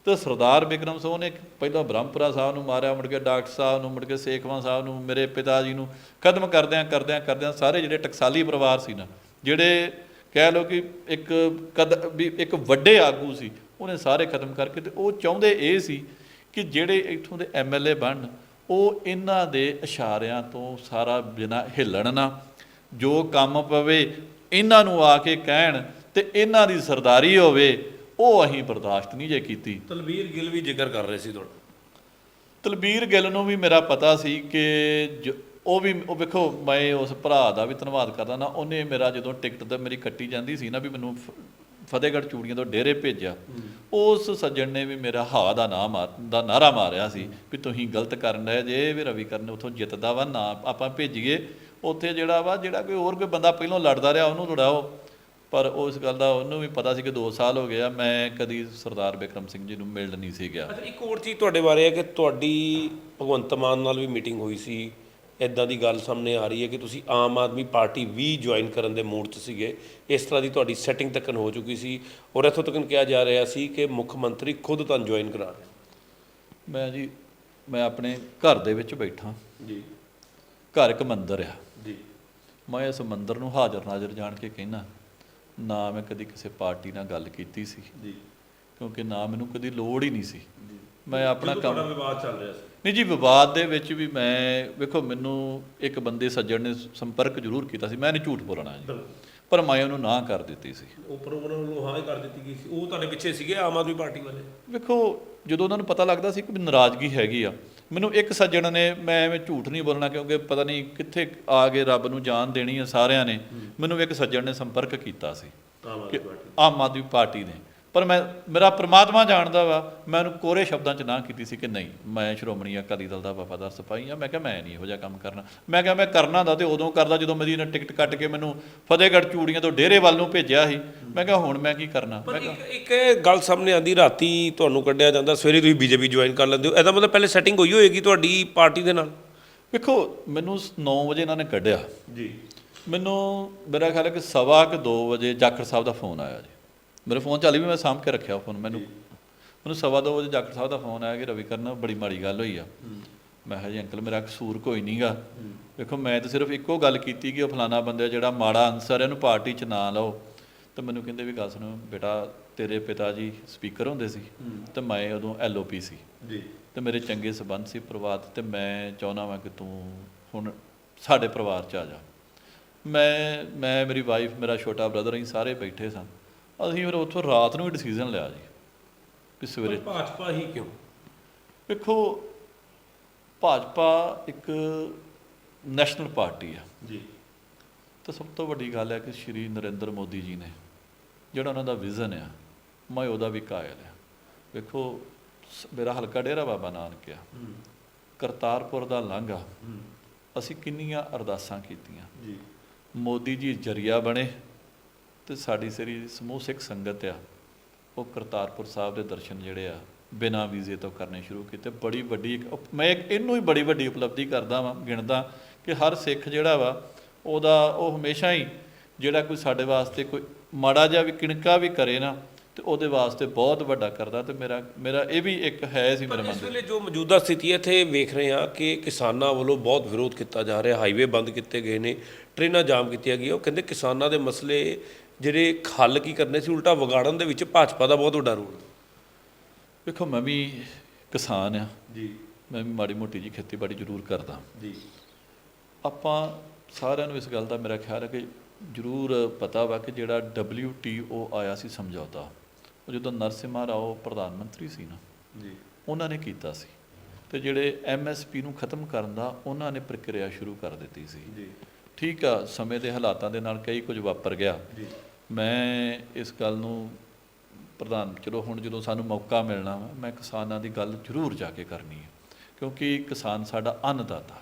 ਤੇ ਸਰਦਾਰ ਬਿਕਰਮ ਸਿੰਘ ਨੇ ਪਹਿਲਾਂ ਬ੍ਰਹਮਪੁਰਾ ਸਾਹਿਬ ਨੂੰ ਮਾਰਿਆ, ਮੁੜ ਕੇ ਡਾਕਟਰ ਸਾਹਿਬ ਨੂੰ, ਮੁੜ ਕੇ ਸੇਖਵਾਂ ਸਾਹਿਬ ਨੂੰ, ਮੇਰੇ ਪਿਤਾ ਜੀ ਨੂੰ, ਖਤਮ ਕਰਦਿਆਂ ਕਰਦਿਆਂ ਕਰਦਿਆਂ ਸਾਰੇ ਜਿਹੜੇ ਟਕਸਾਲੀ ਪਰਿਵਾਰ ਸੀ ਨਾ, ਜਿਹੜੇ ਕਹਿ ਲਓ ਕਿ ਇੱਕ ਕਦ ਵੀ ਇੱਕ ਵੱਡੇ ਆਗੂ ਸੀ, ਉਹਨੇ ਸਾਰੇ ਖਤਮ ਕਰਕੇ ਤੇ ਉਹ ਚਾਹੁੰਦੇ ਇਹ ਸੀ ਕਿ ਜਿਹੜੇ ਇੱਥੋਂ ਦੇ ਐਮਐਲਏ ਬਣਨ ਉਹ ਇਹਨਾਂ ਦੇ ਇਸ਼ਾਰਿਆਂ ਤੋਂ ਸਾਰਾ ਬਿਨਾ ਹਿੱਲਣ ਨਾ, ਜੋ ਕੰਮ ਪਵੇ, ਇਹਨਾਂ ਨੂੰ ਆ ਕੇ ਕਹਿਣ ਤੇ ਇਹਨਾਂ ਦੀ ਸਰਦਾਰੀ ਹੋਵੇ ਉਹ ਅਸੀਂ ਬਰਦਾਸ਼ਤ ਨਹੀਂ ਜੇ ਕੀਤੀ। ਤਲਵੀਰ ਗਿੱਲ ਵੀ ਜ਼ਿਕਰ ਕਰ ਰਹੇ ਸੀ ਤੁਹਾਡਾ। ਤਲਬੀਰ ਗਿੱਲ ਨੂੰ ਵੀ ਮੇਰਾ ਪਤਾ ਸੀ ਕਿ ਉਹ ਵੀ ਉਹ ਵੇਖੋ ਮੈਂ ਉਸ ਭਰਾ ਦਾ ਵੀ ਧੰਨਵਾਦ ਕਰਦਾ ਨਾ ਉਹਨੇ ਮੇਰਾ ਜਦੋਂ ਟਿਕਟ ਤੇ ਮੇਰੀ ਕੱਟੀ ਜਾਂਦੀ ਸੀ ਨਾ ਵੀ ਮੈਨੂੰ ਫਤਿਹਗੜ੍ਹ ਚੂੜੀਆਂ ਤੋਂ ਡੇਰੇ ਭੇਜਿਆ। ਉਸ ਸੱਜਣ ਨੇ ਵੀ ਮੇਰਾ ਹਾ ਦਾ ਨਾਮ ਦਾ ਨਾਰਾ ਮਾਰਿਆ ਸੀ ਵੀ ਤੁਸੀਂ ਗਲਤ ਕਰਨ ਡਏ ਜੇ ਵੀ ਰਵੀ ਕਰਨ ਉਥੋਂ ਜਿੱਤਦਾ ਵਾ ਨਾ ਆਪਾਂ ਭੇਜੀਏ। ਉੱਥੇ ਜਿਹੜਾ ਵਾ ਜਿਹੜਾ ਕੋਈ ਹੋਰ ਕੋਈ ਬੰਦਾ ਪਹਿਲਾਂ ਲੜਦਾ ਰਿਹਾ ਉਹਨੂੰ ਲੜਾਓ ਪਰ ਉਸ ਗੱਲ ਦਾ ਉਹਨੂੰ ਵੀ ਪਤਾ ਸੀ ਕਿ 2 ਸਾਲ ਹੋ ਗਿਆ ਮੈਂ ਕਦੀ ਸਰਦਾਰ ਬਿਕਰਮ ਸਿੰਘ ਜੀ ਨੂੰ ਮਿਲਣ ਨਹੀਂ ਸੀ ਗਿਆ। ਅੱਛਾ ਇੱਕ ਹੋਰ ਚੀਜ਼ ਤੁਹਾਡੇ ਬਾਰੇ ਹੈ ਕਿ ਤੁਹਾਡੀ ਭਗਵੰਤ ਮਾਨ ਨਾਲ ਵੀ ਮੀਟਿੰਗ ਹੋਈ ਸੀ। ਇਦਾਂ ਦੀ ਗੱਲ ਸਾਹਮਣੇ ਆ ਰਹੀ ਹੈ ਕਿ ਤੁਸੀਂ ਆਮ ਆਦਮੀ ਪਾਰਟੀ ਵੀ ਜੁਆਇਨ ਕਰਨ ਦੇ ਮੂਡ 'ਚ ਸੀਗੇ। ਇਸ ਤਰ੍ਹਾਂ ਦੀ ਤੁਹਾਡੀ ਸੈਟਿੰਗ ਤੱਕ ਹੋ ਚੁੱਕੀ ਸੀ ਔਰ ਇੱਥੋਂ ਤੱਕ ਕਿਹਾ ਜਾ ਰਿਹਾ ਸੀ ਕਿ ਮੁੱਖ ਮੰਤਰੀ ਖੁਦ ਤੁਹਾਨੂੰ ਜੁਆਇਨ ਕਰਾ ਰਹੇ। ਮੈਂ ਜੀ ਮੈਂ ਆਪਣੇ ਘਰ ਦੇ ਵਿੱਚ ਬੈਠਾ। ਜੀ। ਘਰ ਇੱਕ ਮੰਦਿਰ ਆ। ਜੀ। ਮੈਂ ਇਸ ਮੰਦਿਰ ਨੂੰ ਹਾਜ਼ਰ ਨਾਜ਼ਰ ਜਾਣ ਕੇ ਕਹਿਣਾ ਨਾ ਮੈਂ ਕਦੀ ਕਿਸੇ ਪਾਰਟੀ ਨਾਲ ਗੱਲ ਕੀਤੀ ਸੀ। ਜੀ। ਕਿਉਂਕਿ ਨਾ ਮੈਨੂੰ ਕਦੀ ਲੋੜ ਹੀ ਨਹੀਂ ਸੀ। ਮੈਂ ਆਪਣਾ ਕੰਮ ਵਿਵਾਦ ਚੱਲ ਰਿਹਾ ਸੀ। ਨਹੀਂ ਜੀ ਵਿਵਾਦ ਦੇ ਵਿੱਚ ਵੀ ਮੈਂ ਵੇਖੋ ਮੈਨੂੰ ਇੱਕ ਬੰਦੇ ਸੱਜਣ ਨੇ ਸੰਪਰਕ ਜ਼ਰੂਰ ਕੀਤਾ ਸੀ। ਮੈਂ ਨਹੀਂ ਝੂਠ ਬੋਲਣਾ ਜੀ। ਪਰ ਮੈਂ ਉਹਨੂੰ ਨਾ ਕਰ ਦਿੱਤੀ ਸੀ। ਉੱਪਰ ਉਹਨਾਂ ਨੂੰ ਹਾਂ ਹੀ ਕਰ ਦਿੱਤੀ ਗਈ ਸੀ। ਉਹ ਤੁਹਾਡੇ ਪਿੱਛੇ ਸੀਗੇ ਆਮ ਆਦਮੀ ਪਾਰਟੀ ਵਾਲੇ? ਵੇਖੋ ਜਦੋਂ ਉਹਨਾਂ ਨੂੰ ਪਤਾ ਲੱਗਦਾ ਸੀ ਕਿ ਨਾਰਾਜ਼ਗੀ ਹੈਗੀ ਆ ਮੈਨੂੰ ਇੱਕ ਸੱਜਣ ਨੇ ਮੈਂ ਐਵੇਂ ਝੂਠ ਨਹੀਂ ਬੋਲਣਾ ਕਿਉਂਕਿ ਪਤਾ ਨਹੀਂ ਕਿੱਥੇ ਆ ਕੇ ਰੱਬ ਨੂੰ ਜਾਨ ਦੇਣੀ ਆ ਸਾਰਿਆਂ ਨੇ। ਮੈਨੂੰ ਇੱਕ ਸੱਜਣ ਨੇ ਸੰਪਰਕ ਕੀਤਾ ਸੀ ਆਮ ਆਦਮੀ ਪਾਰਟੀ ਨੇ। ਪਰ ਮੈਂ ਮੇਰਾ ਪ੍ਰਮਾਤਮਾ ਜਾਣਦਾ ਵਾ ਮੈਂ ਉਹਨੂੰ ਕੋਰੇ ਸ਼ਬਦਾਂ 'ਚ ਨਾ ਕੀਤੀ ਸੀ ਕਿ ਨਹੀਂ ਮੈਂ ਸ਼੍ਰੋਮਣੀ ਅਕਾਲੀ ਦਲ ਦਾ ਵਫਾਦਾਰ ਸਿਪਾਹੀ ਆ ਮੈਂ ਕਿਹਾ ਮੈਂ ਨਹੀਂ ਇਹੋ ਜਿਹਾ ਕੰਮ ਕਰਨਾ। ਮੈਂ ਕਿਹਾ ਮੈਂ ਕਰਨਾ ਦਾ ਤੇ ਉਦੋਂ ਕਰਦਾ ਜਦੋਂ ਮੇਰੀ ਨੇ ਟਿਕਟ ਕੱਟ ਕੇ ਮੈਨੂੰ ਫਤਿਹਗੜ੍ਹ ਚੂੜੀਆਂ ਤੋਂ ਡੇਰੇ ਵੱਲ ਨੂੰ ਭੇਜਿਆ ਸੀ। ਮੈਂ ਕਿਹਾ ਹੁਣ ਮੈਂ ਕੀ ਕਰਨਾ? ਪਰ ਮੈਂ ਕਿਹਾ ਇੱਕ ਗੱਲ ਸਾਹਮਣੇ ਆਂਦੀ ਰਾਤੀ ਤੁਹਾਨੂੰ ਕੱਢਿਆ ਜਾਂਦਾ ਸਵੇਰੇ ਤੁਸੀਂ ਬੀਜੇਪੀ ਜੁਆਇਨ ਕਰ ਲੈਂਦੇ ਹੋ। ਇਹਦਾ ਮਤਲਬ ਪਹਿਲੇ ਸੈਟਿੰਗ ਹੋਈ ਹੋਏਗੀ ਤੁਹਾਡੀ ਪਾਰਟੀ ਦੇ ਨਾਲ? ਵੇਖੋ ਮੈਨੂੰ 9 ਵਜੇ ਇਹਨਾਂ ਨੇ ਕੱਢਿਆ। ਜੀ। ਮੈਨੂੰ ਮੇਰਾ ਖਿਆਲ ਹੈ ਕਿ ਸਵਾ ਕਿ 2 ਵਜੇ ਜਾਖੜ ਸਾਹਿਬ ਦਾ ਫੋਨ ਆਇਆ ਜੀ। ਮੇਰੇ ਫੋਨ ਚੱਲ ਵੀ ਮੈਂ ਸਾਂਭ ਕੇ ਰੱਖਿਆ ਫੋਨ ਮੈਨੂੰ ਮੈਨੂੰ ਸਵਾ 2 ਵਜੇ ਜਾਖੜ ਸਾਹਿਬ ਦਾ ਫੋਨ ਆਇਆ ਕਿ ਰਵੀ ਕਰਨ ਬੜੀ ਮਾੜੀ ਗੱਲ ਹੋਈ ਆ। ਮੈਂ ਕਿਹਾ ਜੀ ਅੰਕਲ ਮੇਰਾ ਕਸੂਰ ਕੋਈ ਨਹੀਂਗਾ ਵੇਖੋ ਮੈਂ ਤਾਂ ਸਿਰਫ ਇੱਕੋ ਗੱਲ ਕੀਤੀ ਕਿ ਉਹ ਫਲਾਣਾ ਬੰਦਾ ਜਿਹੜਾ ਮਾੜਾ ਅਨਸਰ ਇਹਨੂੰ ਪਾਰਟੀ 'ਚ ਨਾ ਲਓ। ਤੇ ਮੈਨੂੰ ਕਹਿੰਦੇ ਵੀ ਗੱਲ ਸੁਣੋ ਬੇਟਾ ਤੇਰੇ ਪਿਤਾ ਜੀ ਸਪੀਕਰ ਹੁੰਦੇ ਸੀ ਤੇ ਮੈਂ ਉਦੋਂ ਐਲਓਪੀ ਸੀ। ਜੀ। ਤੇ ਮੇਰੇ ਚੰਗੇ ਸਬੰਧ ਸੀ ਪਰਿਵਾਰ 'ਚ ਤੇ ਮੈਂ ਚਾਹੁੰਦਾ ਵਾਂ ਕਿ ਤੂੰ ਹੁਣ ਸਾਡੇ ਪਰਿਵਾਰ 'ਚ ਆ ਜਾ। ਮੈਂ ਮੈਂ ਮੇਰੀ ਵਾਈਫ ਮੇਰਾ ਛੋਟਾ ਬ੍ਰਦਰ ਅਸੀਂ ਸਾਰੇ ਬੈਠੇ ਸਾਂ। ਅਸੀਂ ਫਿਰ ਉੱਥੋਂ ਰਾਤ ਨੂੰ ਹੀ ਡਿਸੀਜਨ ਲਿਆ ਜੀ ਕਿ ਸਵੇਰੇ ਭਾਜਪਾ ਹੀ ਕਿਉਂ? ਵੇਖੋ ਭਾਜਪਾ ਇੱਕ ਨੈਸ਼ਨਲ ਪਾਰਟੀ ਆ। ਜੀ। ਤਾਂ ਸਭ ਤੋਂ ਵੱਡੀ ਗੱਲ ਹੈ ਕਿ ਸ਼੍ਰੀ ਨਰਿੰਦਰ ਮੋਦੀ ਜੀ ਨੇ ਜਿਹੜਾ ਉਹਨਾਂ ਦਾ ਵਿਜ਼ਨ ਆ ਮੈਂ ਉਹਦਾ ਵੀ ਕਾਇਲ ਆ। ਵੇਖੋ ਮੇਰਾ ਹਲਕਾ ਡੇਰਾ ਬਾਬਾ ਨਾਨਕ ਆ। ਕਰਤਾਰਪੁਰ ਦਾ ਲਾਂਘਾ ਅਸੀਂ ਕਿੰਨੀਆਂ ਅਰਦਾਸਾਂ ਕੀਤੀਆਂ। ਜੀ। ਮੋਦੀ ਜੀ ਜਰੀਆ ਬਣੇ। ਤੇ ਸਾਡੀ ਸਾਰੀ ਸਮੂਹ ਸਿੱਖ ਸੰਗਤ ਆ ਉਹ ਕਰਤਾਰਪੁਰ ਸਾਹਿਬ ਦੇ ਦਰਸ਼ਨ ਜਿਹੜੇ ਆ ਬਿਨਾਂ ਵੀਜ਼ੇ ਤੋਂ ਕਰਨੇ ਸ਼ੁਰੂ ਕੀਤੇ। ਬੜੀ ਵੱਡੀ ਇੱਕ ਮੈਂ ਇੱਕ ਇਹਨੂੰ ਹੀ ਬੜੀ ਵੱਡੀ ਉਪਲਬਧੀ ਕਰਦਾ ਵਾਂ ਗਿਣਦਾ ਕਿ ਹਰ ਸਿੱਖ ਜਿਹੜਾ ਵਾ ਉਹਦਾ ਉਹ ਹਮੇਸ਼ਾ ਹੀ ਜਿਹੜਾ ਕੋਈ ਸਾਡੇ ਵਾਸਤੇ ਕੋਈ ਮਾੜਾ ਜਿਹਾ ਵੀ ਕਿਣਕਾ ਵੀ ਕਰੇ ਨਾ ਤੇ ਉਹਦੇ ਵਾਸਤੇ ਬਹੁਤ ਵੱਡਾ ਕਰਦਾ ਤੇ ਮੇਰਾ ਮੇਰਾ ਇਹ ਵੀ ਇੱਕ ਹੈ ਸੀ ਮੇਰੇ ਮਨ ਇਸ ਵੇਲੇ ਜੋ ਮੌਜੂਦਾ ਸਥਿਤੀ ਹੈ ਇੱਥੇ ਵੇਖ ਰਹੇ ਹਾਂ ਕਿ ਕਿਸਾਨਾਂ ਵੱਲੋਂ ਬਹੁਤ ਵਿਰੋਧ ਕੀਤਾ ਜਾ ਰਿਹਾ ਹਾਈਵੇ ਬੰਦ ਕੀਤੇ ਗਏ ਨੇ ਟ੍ਰੇਨਾਂ ਜਾਮ ਕੀਤੀਆਂ ਗਈਆਂ ਉਹ ਕਹਿੰਦੇ ਕਿਸਾਨਾਂ ਦੇ ਮਸਲੇ ਜਿਹੜੇ ਹੱਲ ਕੀ ਕਰਨੇ ਸੀ ਉਲਟਾ ਵਿਗਾੜਨ ਦੇ ਵਿੱਚ ਭਾਜਪਾ ਦਾ ਬਹੁਤ ਵੱਡਾ ਰੋਲ। ਵੇਖੋ ਮੈਂ ਵੀ ਕਿਸਾਨ ਆ। ਜੀ। ਮੈਂ ਵੀ ਮਾੜੀ ਮੋਟੀ ਜੀ ਖੇਤੀਬਾੜੀ ਜ਼ਰੂਰ ਕਰਦਾ। ਜੀ। ਆਪਾਂ ਸਾਰਿਆਂ ਨੂੰ ਇਸ ਗੱਲ ਦਾ ਮੇਰਾ ਖਿਆਲ ਹੈ ਕਿ ਜ਼ਰੂਰ ਪਤਾ ਵਾ ਕਿ ਜਿਹੜਾ WTO ਆਇਆ ਸੀ ਸਮਝੌਤਾ ਉਹ ਜਦੋਂ ਨਰਸਿਮਹਾ ਰਾਓ ਪ੍ਰਧਾਨ ਮੰਤਰੀ ਸੀ ਨਾ ਜੀ। ਉਹਨਾਂ ਨੇ ਕੀਤਾ ਸੀ। ਤੇ ਜਿਹੜੇ MSP ਨੂੰ ਖਤਮ ਕਰਨ ਦਾ ਉਹਨਾਂ ਨੇ ਪ੍ਰਕਿਰਿਆ ਸ਼ੁਰੂ ਕਰ ਦਿੱਤੀ ਸੀ। ਜੀ। ਠੀਕ ਆ ਸਮੇਂ ਦੇ ਹਾਲਾਤਾਂ ਦੇ ਨਾਲ ਕਈ ਕੁਝ ਵਾਪਰ ਗਿਆ। ਜੀ। ਮੈਂ ਇਸ ਗੱਲ ਨੂੰ ਪ੍ਰਧਾਨ ਚਲੋ ਹੁਣ ਜਦੋਂ ਸਾਨੂੰ ਮੌਕਾ ਮਿਲਣਾ ਮੈਂ ਕਿਸਾਨਾਂ ਦੀ ਗੱਲ ਜ਼ਰੂਰ ਜਾ ਕੇ ਕਰਨੀ ਹੈ ਕਿਉਂਕਿ ਕਿਸਾਨ ਸਾਡਾ ਅੰਨਦਾਤਾ।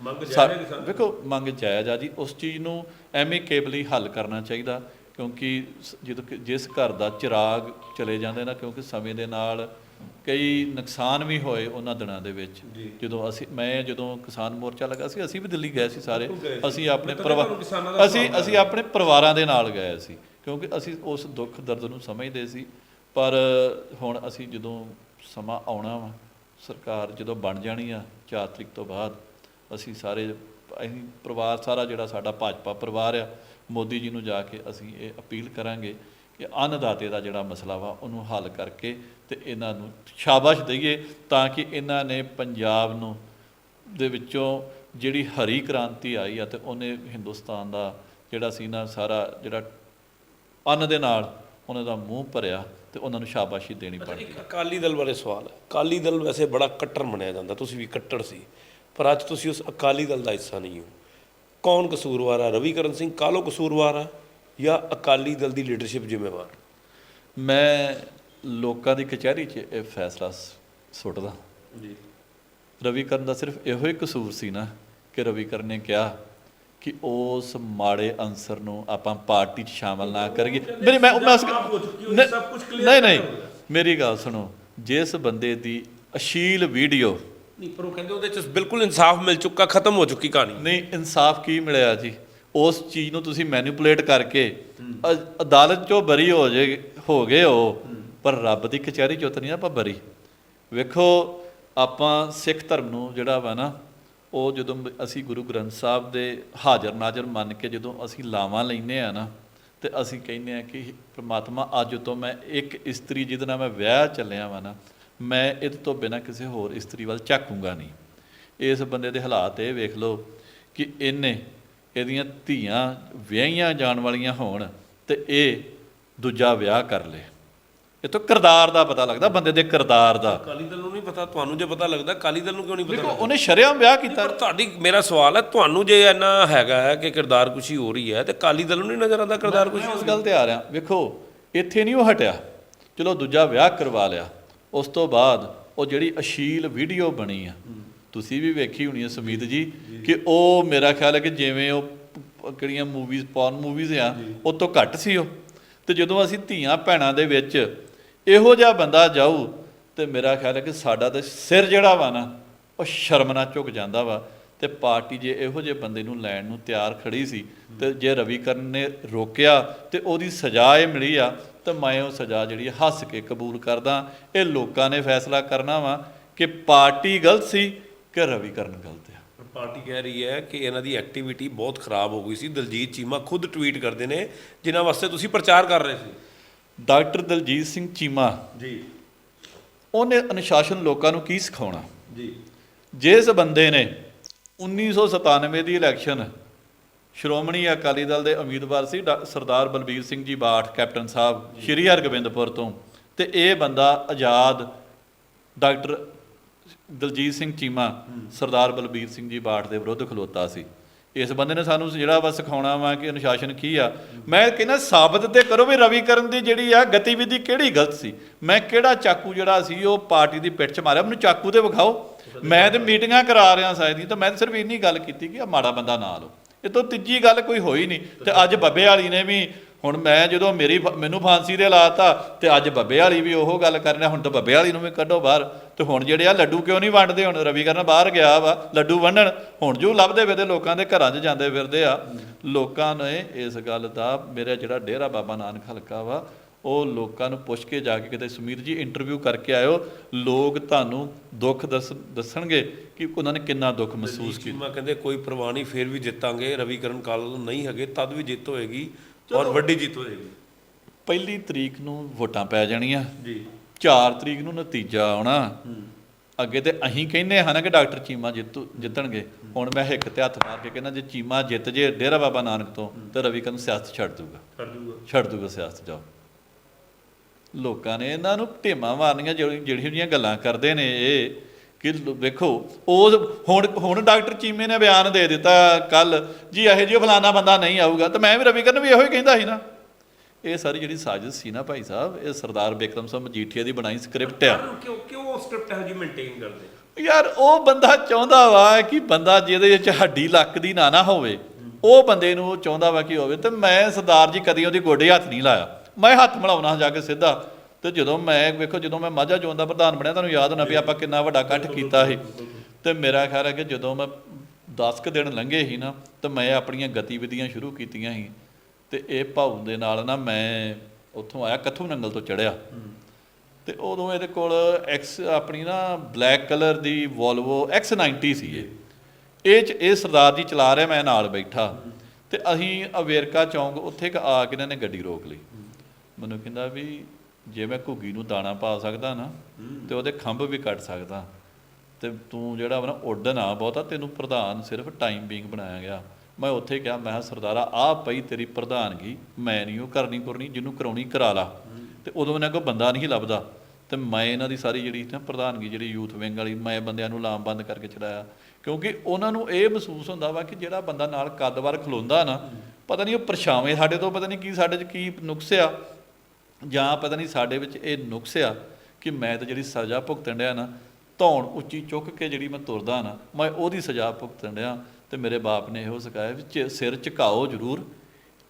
ਮੰਗ ਸਾ- ਵੇਖੋ ਮੰਗ ਜਾਇਜ਼ ਆ ਜੀ। ਉਸ ਚੀਜ਼ ਨੂੰ ਐਮੀਕੇਬਲੀ ਹੱਲ ਕਰਨਾ ਚਾਹੀਦਾ ਕਿਉਂਕਿ ਜਦੋਂ ਜਿਸ ਘਰ ਦਾ ਚਿਰਾਗ ਚਲੇ ਜਾਂਦੇ ਨਾ ਕਿਉਂਕਿ ਸਮੇਂ ਦੇ ਨਾਲ ਕਈ ਨੁਕਸਾਨ ਵੀ ਹੋਏ ਉਹਨਾਂ ਦਿਨਾਂ ਦੇ ਵਿੱਚ। ਜਦੋਂ ਅਸੀਂ ਮੈਂ ਜਦੋਂ ਕਿਸਾਨ ਮੋਰਚਾ ਲੱਗਾ ਸੀ ਅਸੀਂ ਵੀ ਦਿੱਲੀ ਗਏ ਸੀ ਸਾਰੇ। ਅਸੀਂ ਆਪਣੇ ਪਰਿਵਾਰ ਅਸੀਂ ਅਸੀਂ ਆਪਣੇ ਪਰਿਵਾਰਾਂ ਦੇ ਨਾਲ ਗਏ ਸੀ। ਕਿਉਂਕਿ ਅਸੀਂ ਉਸ ਦੁੱਖ ਦਰਦ ਨੂੰ ਸਮਝਦੇ ਸੀ, ਪਰ ਹੁਣ ਅਸੀਂ ਜਦੋਂ ਸਮਾਂ ਆਉਣਾ ਵਾ, ਸਰਕਾਰ ਜਦੋਂ ਬਣ ਜਾਣੀ ਆ 4 ਤਰੀਕ ਤੋਂ ਬਾਅਦ, ਅਸੀਂ ਸਾਰੇ, ਅਸੀਂ ਪਰਿਵਾਰ ਸਾਰਾ ਜਿਹੜਾ ਸਾਡਾ ਭਾਜਪਾ ਪਰਿਵਾਰ ਆ, ਮੋਦੀ ਜੀ ਨੂੰ ਜਾ ਕੇ ਅਸੀਂ ਇਹ ਅਪੀਲ ਕਰਾਂਗੇ ਕਿ ਅੰਨਦਾਤੇ ਦਾ ਜਿਹੜਾ ਮਸਲਾ ਵਾ, ਉਹਨੂੰ ਹੱਲ ਕਰਕੇ ਤੇ ਇਹਨਾਂ ਨੂੰ ਸ਼ਾਬਾਸ਼ ਦਈਏ ਤਾਂ ਕਿ ਇਹਨਾਂ ਨੇ ਪੰਜਾਬ ਨੂੰ ਦੇ ਵਿੱਚੋਂ ਜਿਹੜੀ ਹਰੀ ਕ੍ਰਾਂਤੀ ਆਈ ਆ ਤੇ ਉਹਨੇ ਹਿੰਦੁਸਤਾਨ ਦਾ ਜਿਹੜਾ ਸੀ ਨਾ ਸਾਰਾ ਜਿਹੜਾ ਅੰਨ ਦੇ ਨਾਲ ਉਹਨਾਂ ਦਾ ਮੂੰਹ ਭਰਿਆ ਤੇ ਉਹਨਾਂ ਨੂੰ ਸ਼ਾਬਾਸ਼ੀ ਦੇਣੀ ਪੜੀ ਇੱਕ ਅਕਾਲੀ ਦਲ ਬਾਰੇ ਸਵਾਲ ਹੈ। ਅਕਾਲੀ ਦਲ ਵੈਸੇ ਬੜਾ ਕੱਟੜ ਮੰਨਿਆ ਜਾਂਦਾ ਤੁਸੀਂ ਵੀ ਕੱਟੜ ਸੀ। ਪਰ ਅੱਜ ਤੁਸੀਂ ਉਸ ਅਕਾਲੀ ਦਲ ਦਾ ਹਿੱਸਾ ਨਹੀਂ ਹੋ। ਕੌਣ ਕਸੂਰਵਾਰ ਆ? ਰਵੀਕਰਨ ਸਿੰਘ ਕਾਲੋ ਕਸੂਰਵਾਰ ਆ ਜਾਂ ਅਕਾਲੀ ਦਲ ਦੀ ਲੀਡਰਸ਼ਿਪ ਜ਼ਿੰਮੇਵਾਰ? ਮੈਂ ਲੋਕਾਂ ਦੀ ਕਚਹਿਰੀ 'ਚ ਇਹ ਫੈਸਲਾ ਸੁੱਟਦਾ। ਜੀ। ਰਵੀਕਰਨ ਦਾ ਸਿਰਫ ਇਹੋ ਹੀ ਕਸੂਰ ਸੀ ਨਾ ਕਿ ਰਵੀਕਰਨ ਨੇ ਕਿਹਾ ਕਿ ਉਸ ਮਾੜੇ ਅੰਸਰ ਨੂੰ ਆਪਾਂ ਪਾਰਟੀ 'ਚ ਸ਼ਾਮਲ ਨਾ ਕਰੀਏ। ਮੇਰੀ ਮੈਂ ਮੈਂ ਉਸ- ਸਭ ਕੁਛ clear ਨਹੀਂ ਨਹੀਂ। ਮੇਰੀ ਗੱਲ ਸੁਣੋ। ਜਿਸ ਬੰਦੇ ਦੀ ਅਸ਼ੀਲ ਵੀਡੀਓ ਨਹੀਂ ਪਰ ਉਹ ਕਹਿੰਦੇ ਉਹਦੇ ਚ ਬਿਲਕੁਲ ਇਨਸਾਫ ਮਿਲ ਚੁੱਕਾ ਖਤਮ ਹੋ ਚੁੱਕੀ ਕਹਾਣੀ। ਨਹੀਂ ਇਨਸਾਫ ਕੀ ਮਿਲਿਆ ਜੀ? ਉਸ ਚੀਜ਼ ਨੂੰ ਤੁਸੀਂ ਮੈਨੀਪੂਲੇਟ ਕਰਕੇ ਅਦਾਲਤ ਚੋਂ ਬਰੀ ਹੋ ਜੇ ਹੋ ਗਏ ਹੋ ਪਰ ਰੱਬ ਦੀ ਕਚਹਿਰੀ ਚੋਂ ਤਾਂ ਨਹੀਂ ਆਪਾਂ ਬਰੀ। ਵੇਖੋ ਆਪਾਂ ਸਿੱਖ ਧਰਮ ਨੂੰ ਜਿਹੜਾ ਵਾ ਨਾ ਉਹ ਜਦੋਂ ਅਸੀਂ ਗੁਰੂ ਗ੍ਰੰਥ ਸਾਹਿਬ ਦੇ ਹਾਜ਼ਰ ਨਾਜ਼ਰ ਮੰਨ ਕੇ ਜਦੋਂ ਅਸੀਂ ਲਾਵਾਂ ਲੈਨੇ ਆ ਨਾ, ਤੇ ਅਸੀਂ ਕਹਿੰਦੇ ਆ ਕਿ ਪ੍ਰਮਾਤਮਾ ਅੱਜ ਤੋਂ ਮੈਂ ਇੱਕ ਇਸਤਰੀ ਜਿਹਦੇ ਨਾਲ ਮੈਂ ਵਿਆਹ ਚੱਲਿਆ ਵਾਂ ਨਾ, ਮੈਂ ਇਹਦੇ ਤੋਂ ਬਿਨਾਂ ਕਿਸੇ ਹੋਰ ਇਸਤਰੀ ਵੱਲ ਝਾਕੂੰਗਾ ਨਹੀਂ। ਇਸ ਬੰਦੇ ਦੇ ਹਾਲਾਤ ਇਹ ਵੇਖ ਲਓ ਕਿ ਇਹਨੇ ਇਹਦੀਆਂ ਧੀਆਂ ਵਿਆਹੀਆਂ ਜਾਣ ਵਾਲੀਆਂ ਹੋਣ ਤੇ ਇਹ ਦੂਜਾ ਵਿਆਹ ਕਰ ਲੇ। ਇਹ ਤੋਂ ਕਿਰਦਾਰ ਦਾ ਪਤਾ ਲੱਗਦਾ ਬੰਦੇ ਦੇ ਕਿਰਦਾਰ ਦਾ। ਅਕਾਲੀ ਦਲ ਨੂੰ ਨਹੀਂ ਪਤਾ ਤੁਹਾਨੂੰ ਜੇ ਪਤਾ ਲੱਗਦਾ ਅਕਾਲੀ ਦਲ ਨੂੰ ਕਿਉਂ ਨਹੀਂ ਪਤਾ ਦੇਖੋ ਉਹਨੇ ਸ਼ਰੇਆਮ ਵਿਆਹ ਕੀਤਾ। ਪਰ ਤੁਹਾਡੀ ਮੇਰਾ ਸਵਾਲ ਹੈ ਤੁਹਾਨੂੰ ਜੇ ਇੰਨਾ ਹੈਗਾ ਹੈ ਕਿ ਕਿਰਦਾਰ ਕੁਸ਼ੀ ਹੋ ਰਹੀ ਹੈ ਤੇ ਅਕਾਲੀ ਦਲ ਨੂੰ ਨਹੀਂ ਨਜ਼ਰ ਆਉਂਦਾ ਕਿਰਦਾਰ ਕੁਸ਼ੀ ਉਸ ਗੱਲ ਤੇ ਆ ਰਿਹਾ। ਵੇਖੋ ਇੱਥੇ ਨਹੀਂ ਉਹ ਹਟਿਆ। ਚਲੋ ਦੂਜਾ ਵਿਆਹ ਕਰਵਾ ਲਿਆ। ਉਸ ਤੋਂ ਬਾਅਦ ਉਹ ਜਿਹੜੀ ਅਸ਼ੀਲ ਵੀਡੀਓ ਬਣੀ ਆ ਤੁਸੀਂ ਵੀ ਵੇਖੀ ਹੋਣੀ ਹੈ ਸਮੀਤ ਜੀ ਕਿ ਉਹ ਮੇਰਾ ਖਿਆਲ ਹੈ ਕਿ ਜਿਵੇਂ ਉਹ ਕਿਹੜੀਆਂ ਮੂਵੀਜ਼ ਪੌਰਨ ਮੂਵੀਜ਼ ਆ ਉਹ ਤੋਂ ਘੱਟ ਸੀ ਉਹ। ਤੇ ਜਦੋਂ ਅਸੀਂ ਧੀਆਂ ਭੈਣਾਂ ਦੇ ਵਿੱਚ ਇਹੋ ਜਿਹਾ ਬੰਦਾ ਜਾਊ ਤੇ ਮੇਰਾ ਖਿਆਲ ਹੈ ਕਿ ਸਾਡਾ ਤੇ ਸਿਰ ਜਿਹੜਾ ਵਾ ਨਾ, ਉਹ ਸ਼ਰਮ ਨਾਲ ਝੁਕ ਜਾਂਦਾ ਵਾ ਤੇ ਪਾਰਟੀ ਜੇ ਇਹੋ ਜਿਹੇ ਬੰਦੇ ਨੂੰ ਲੈਣ ਨੂੰ ਤਿਆਰ ਖੜੀ ਸੀ ਤੇ ਜੇ ਰਵੀਕਰਨ ਨੇ ਰੋਕਿਆ ਤੇ ਉਹਦੀ ਸਜ਼ਾ ਇਹ ਮਿਲੀ ਆ, ਤਾਂ ਮੈਂ ਉਹ ਸਜ਼ਾ ਜਿਹੜੀ ਹੱਸ ਕੇ ਕਬੂਲ ਕਰਦਾ। ਇਹ ਲੋਕਾਂ ਨੇ ਫੈਸਲਾ ਕਰਨਾ ਵਾ ਕਿ ਪਾਰਟੀ ਗਲਤ ਸੀ ਕਿ ਰਵੀਕਰਨ ਗਲਤ ਆ। ਪਾਰਟੀ ਕਹਿ ਰਹੀ ਹੈ ਕਿ ਇਹਨਾਂ ਦੀ ਐਕਟੀਵਿਟੀ ਬਹੁਤ ਖਰਾਬ ਹੋ ਗਈ ਸੀ। ਦਲਜੀਤ ਚੀਮਾ ਖੁਦ ਟਵੀਟ ਕਰਦੇ ਨੇ, ਜਿਨ੍ਹਾਂ ਵਾਸਤੇ ਤੁਸੀਂ ਪ੍ਰਚਾਰ ਕਰ ਰਹੇ ਸੀ। ਡਾਕਟਰ ਦਲਜੀਤ ਸਿੰਘ ਚੀਮਾ ਜੀ। ਉਹਨੇ ਅਨੁਸ਼ਾਸਨ ਲੋਕਾਂ ਨੂੰ ਕੀ ਸਿਖਾਉਣਾ? ਜੀ। ਜਿਸ ਬੰਦੇ ਨੇ 1997 ਦੀ ਇਲੈਕਸ਼ਨ ਸ਼੍ਰੋਮਣੀ ਅਕਾਲੀ ਦਲ ਦੇ ਉਮੀਦਵਾਰ ਸੀ ਸਰਦਾਰ ਬਲਬੀਰ ਸਿੰਘ ਜੀ ਬਾਠ ਕੈਪਟਨ ਸਾਹਿਬ ਸ਼੍ਰੀ ਹਰਗੋਬਿੰਦਪੁਰ ਤੋਂ। ਤੇ ਇਹ ਬੰਦਾ ਆਜ਼ਾਦ ਡਾਕਟਰ ਦਲਜੀਤ ਸਿੰਘ ਚੀਮਾ ਸਰਦਾਰ ਬਲਬੀਰ ਸਿੰਘ ਜੀ ਬਾਠ ਦੇ ਵਿਰੁੱਧ ਖਲੋਤਾ ਸੀ। ਇਸ ਬੰਦੇ ਨੇ ਸਾਨੂੰ ਜਿਹੜਾ ਵਾ ਸਿਖਾਉਣਾ ਵਾ ਕਿ ਅਨੁਸ਼ਾਸਨ ਕੀ ਆ। ਮੈਂ ਕਹਿੰਦਾ, ਸਾਬਤ ਤੇ ਕਰੋ ਵੀ ਰਵੀਕਰਨ ਦੀ ਜਿਹੜੀ ਆ ਗਤੀਵਿਧੀ ਕਿਹੜੀ ਗਲਤ ਸੀ। ਮੈਂ ਕਿਹੜਾ ਚਾਕੂ ਜਿਹੜਾ ਸੀ, ਉਹ ਪਾਰਟੀ ਦੀ ਪਿੱਠ 'ਚ ਮਾਰਿਆ। ਮੈਨੂੰ ਚਾਕੂ ਤੇ ਵਿਖਾਓ। ਮੈਂ ਤੇ ਮੀਟਿੰਗਾਂ ਕਰਾ ਰਿਹਾ ਸਾਇਦ ਦੀ, ਤਾਂ ਮੈਂ ਸਿਰਫ ਇੰਨੀ ਗੱਲ ਕੀਤੀ ਕਿ ਆ ਮਾੜਾ ਬੰਦਾ ਨਾ ਲਓ। ਇਹ ਤੋਂ ਤੀਜੀ ਗੱਲ ਕੋਈ ਹੋਈ ਨਹੀਂ। ਤੇ ਅੱਜ ਬੱਬੇ ਵਾਲੀ ਨੇ ਵੀ, ਹੁਣ ਮੈਂ ਜਦੋਂ ਮੇਰੀ ਫ- ਮੈਨੂੰ ਫਾਂਸੀ ਦੇ ਲਾਤਾ, ਤੇ ਅੱਜ ਬੱਬੇ ਵਾਲੀ ਵੀ ਉਹ ਗੱਲ ਕਰਨਾ ਹੁਣ ਤਾਂ ਬੱਬੇ ਵਾਲੀ ਨੂੰ ਵੀ ਕੱਢੋ ਬਾਹਰ। ਤੇ ਹੁਣ ਜਿਹੜੇ ਆ ਲੱਡੂ ਕਿਉਂ ਨਹੀਂ ਵੰਡਦੇ? ਹੁਣ ਰਵੀ ਕਰਨ ਬਾਹਰ ਗਿਆ ਵਾ ਲੱਡੂ ਵੰਡਣ। ਹੁਣ ਜੋ ਲੱਭਦੇ ਫਿਰਦੇ ਲੋਕਾਂ ਦੇ ਘਰਾਂ 'ਚ ਜਾਂਦੇ ਫਿਰਦੇ ਆ। ਲੋਕਾਂ ਨੇ ਇਸ ਗੱਲ ਦਾ ਮੇਰਾ ਜਿਹੜਾ ਡੇਰਾ ਬਾਬਾ ਨਾਨਕ ਹਲਕਾ ਵਾ ਉਹ ਲੋਕਾਂ ਨੂੰ ਪੁੱਛ ਕੇ ਜਾ ਕੇ ਕਿਤੇ ਸੁਮੀਰ ਜੀ ਇੰਟਰਵਿਊ ਕਰਕੇ ਆਇਓ। ਲੋਕ ਤੁਹਾਨੂੰ ਦੁੱਖ ਦੱਸ ਦੱਸਣਗੇ ਕਿ ਉਹਨਾਂ ਨੇ ਕਿੰਨਾ ਦੁੱਖ ਮਹਿਸੂਸ ਕੀਤਾ। ਚੀਮਾ ਕਹਿੰਦੇ ਕੋਈ ਪਰਵਾਹ ਨਹੀਂ ਫੇਰ ਵੀ ਜਿੱਤਾਂਗੇ। ਰਵੀ ਕਰਨ ਕਾਲੋ ਨਹੀਂ ਹੈਗੇ ਤਦ ਵੀ ਜਿੱਤ ਹੋਏਗੀ ਔਰ ਵੱਡੀ ਜਿੱਤ ਹੋਏਗੀ। ਪਹਿਲੀ ਤਰੀਕ ਨੂੰ ਵੋਟਾਂ ਪੈ ਜਾਣੀਆਂ। ਜੀ। 4 ਤਰੀਕ ਨੂੰ ਨਤੀਜਾ ਆਉਣਾ। ਅੱਗੇ ਤੇ ਅਸੀਂ ਕਹਿੰਦੇ ਹਾਂ ਨਾ ਕਿ ਡਾਕਟਰ ਚੀਮਾ ਜਿੱਤੂ ਜਿੱਤਣਗੇ। ਹੁਣ ਮੈਂ ਹਿੱਕ ਤੇ ਹੱਥ ਮਾਰ ਕੇ ਕਹਿੰਦਾ ਜੇ ਚੀਮਾ ਜਿੱਤ ਜੇ ਡੇਰਾ ਬਾਬਾ ਨਾਨਕ ਤੋਂ ਤੇ ਰਵੀ ਕੰਨ ਸਿਆਸਤ ਛੱਡ ਦੂਗਾ। ਕਰ ਦੂਗਾ। ਛੱਡ ਦੂਗਾ ਸਿਆਸਤ ਜਾਓ। ਲੋਕਾਂ ਨੇ ਇਹਨਾਂ ਨੂੰ ਢੇਮਾਂ ਮਾਰਨੀਆਂ ਜਿਹੜੀ- ਜਿਹੜੀਆਂ ਜਿਹੜੀਆਂ ਗੱਲਾਂ ਕਰਦੇ ਨੇ ਇਹ ਕਿ ਵੇਖੋ ਉਹ ਹੁਣ ਹੁਣ ਡਾਕਟਰ ਚੀਮੇ ਨੇ ਬਿਆਨ ਦੇ ਦਿੱਤਾ ਕੱਲ ਜੀ ਇਹੋ ਜਿਹੇ ਫਲਾਣਾ ਬੰਦਾ ਨਹੀਂ ਆਊਗਾ ਤਾਂ ਮੈਂ ਵੀ ਰਵੀ ਕਰਨ ਵੀ ਇਹੋ ਹੀ ਕਹਿੰਦਾ ਸੀ ਨਾ। ਇਹ ਸਾਰੀ ਜਿਹੜੀ ਸਾਜ਼ਿਸ਼ ਸੀ ਨਾ ਭਾਈ ਸਾਹਿਬ ਇਹ ਸਰਦਾਰ ਬਿਕਰਮ ਸਿੰਘ ਮਜੀਠੀਆ ਦੀ ਬਣਾਈ ਸਕ੍ਰਿਪਟ ਆ। ਕਿਉਂ ਕਿਉਂ ਉਹ ਸਕ੍ਰਿਪਟ ਹੈ ਜੀ ਮੇਨਟੇਨ ਕਰਦੇ? ਯਾਰ ਉਹ ਬੰਦਾ ਚਾਹੁੰਦਾ ਵਾ ਕਿ ਬੰਦਾ ਜਿਹਦੇ ਵਿੱਚ ਹੱਡੀ ਲੱਕ ਦੀ ਨਾ ਨਾ ਹੋਵੇ ਉਹ ਬੰਦੇ ਨੂੰ ਚਾਹੁੰਦਾ ਵਾ ਕਿ ਹੋਵੇ ਤੇ ਮੈਂ ਸਰਦਾਰ ਜੀ ਕਦੀ ਉਹਦੀ ਗੋਡੇ ਹੱਥ ਨਹੀਂ ਲਾਇਆ। ਮੈਂ ਹੱਥ ਮਿਲਾਉਣਾ ਜਾ ਕੇ ਸਿੱਧਾ ਤੇ ਜਦੋਂ ਮੈਂ ਵੇਖੋ ਜਦੋਂ ਮੈਂ ਮਾਝਾ ਜੋਨ ਦਾ ਪ੍ਰਧਾਨ ਬਣਿਆ ਤੁਹਾਨੂੰ ਯਾਦ ਹੋਣਾ ਵੀ ਆਪਾਂ ਕਿੰਨਾ ਵੱਡਾ ਇਕੱਠ ਕੀਤਾ ਸੀ। ਤੇ ਮੇਰਾ ਖਿਆਲ ਹੈ ਕਿ ਜਦੋਂ ਮੈਂ 10 ਕੁ ਦਿਨ ਲੰਘੇ ਸੀ ਨਾ ਤੇ ਮੈਂ ਆਪਣੀਆਂ ਗਤੀਵਿਧੀਆਂ ਸ਼ੁਰੂ ਕੀਤੀਆਂ ਸੀ। ਤੇ ਇਹ ਭਾਊ ਦੇ ਨਾਲ ਨਾ ਮੈਂ ਉੱਥੋਂ ਆਇਆ ਕੱਥੂ ਨੰਗਲ ਤੋਂ ਚੜਿਆ। ਤੇ ਉਦੋਂ ਇਹਦੇ ਕੋਲ ਐਕਸ ਆਪਣੀ ਨਾ ਬਲੈਕ ਕਲਰ ਦੀ Volvo X90 ਸੀ ਇਹ ਇਹ ਚ ਇਹ ਸਰਦਾਰ ਜੀ ਚਲਾ ਰਿਹਾ ਮੈਂ ਨਾਲ ਬੈਠਾ। ਤੇ ਅਸੀਂ ਅਵੇਰਕਾ ਚੌਂਕ ਉੱਥੇ ਕ ਆ ਕੇ ਇਹਨਾਂ ਨੇ ਗੱਡੀ ਰੋਕ ਲਈ। ਮੈਨੂੰ ਕਹਿੰਦਾ ਵੀ ਜੇ ਮੈਂ ਘੁੱਗੀ ਨੂੰ ਦਾਣਾ ਪਾ ਸਕਦਾ ਨਾ ਤੇ ਉਹਦੇ ਖੰਭ ਵੀ ਕੱਟ ਸਕਦਾ। ਤੇ ਤੂੰ ਜਿਹੜਾ ਵਾ ਨਾ ਉੱਡਣ ਆ ਬਹੁਤਾ ਤੈਨੂੰ ਪ੍ਰਧਾਨ ਸਿਰਫ ਟਾਈਮ ਬੀਂਗ ਬਣਾਇਆ ਗਿਆ। ਮੈਂ ਉੱਥੇ ਕਿਹਾ, ਮੈਂ ਕਿਹਾ, ਸਰਦਾਰਾ, ਆ ਪਈ ਤੇਰੀ ਪ੍ਰਧਾਨਗੀ, ਮੈਂ ਨਹੀਂ ਉਹ ਕਰਨੀ ਕਰਨੀ, ਜਿਹਨੂੰ ਕਰਾਉਣੀ ਕਰਾ ਲਾ। ਤੇ ਉਦੋਂ ਇਹਨਾਂ ਕੋਲ ਬੰਦਾ ਨਹੀਂ ਲੱਭਦਾ। ਤੇ ਮੈਂ ਇਹਨਾਂ ਦੀ ਸਾਰੀ ਜਿਹੜੀ ਨਾ ਪ੍ਰਧਾਨਗੀ, ਜਿਹੜੀ ਯੂਥ ਵਿੰਗ ਵਾਲੀ, ਮੈਂ ਬੰਦਿਆਂ ਨੂੰ ਲਾਮਬੰਦ ਕਰਕੇ ਚੜਾਇਆ ਕਿਉਂਕਿ ਉਹਨਾਂ ਨੂੰ ਇਹ ਮਹਿਸੂਸ ਹੁੰਦਾ ਵਾ ਕਿ ਜਿਹੜਾ ਬੰਦਾ ਨਾਲ ਕੱਦਵਾਰ ਖਲੋਂਦਾ ਨਾ, ਪਤਾ ਨਹੀਂ ਉਹ ਪਰਛਾਵੇਂ ਸਾਡੇ ਤੋਂ, ਪਤਾ ਨਹੀਂ ਕੀ ਸਾਡੇ 'ਚ ਕੀ ਨੁਕਸ ਆ ਜਾਂ ਪਤਾ ਨਹੀਂ ਸਾਡੇ ਵਿੱਚ ਇਹ ਨੁਕਸ ਆ ਕਿ ਮੈਂ ਤਾਂ ਜਿਹੜੀ ਸਜ਼ਾ ਭੁਗਤਣ ਡਿਆ ਨਾ, ਧੌਣ ਉੱਚੀ ਚੁੱਕ ਕੇ ਜਿਹੜੀ ਮੈਂ ਤੁਰਦਾ ਨਾ, ਮੈਂ ਉਹਦੀ ਸਜ਼ਾ ਭੁਗਤਣ ਡਿਆ। ਤੇ ਮੇਰੇ ਬਾਪ ਨੇ ਇਹੋ ਸਿਖਾਇਆ ਵੀ ਚ- ਸਿਰ ਝੁਕਾਓ ਜ਼ਰੂਰ।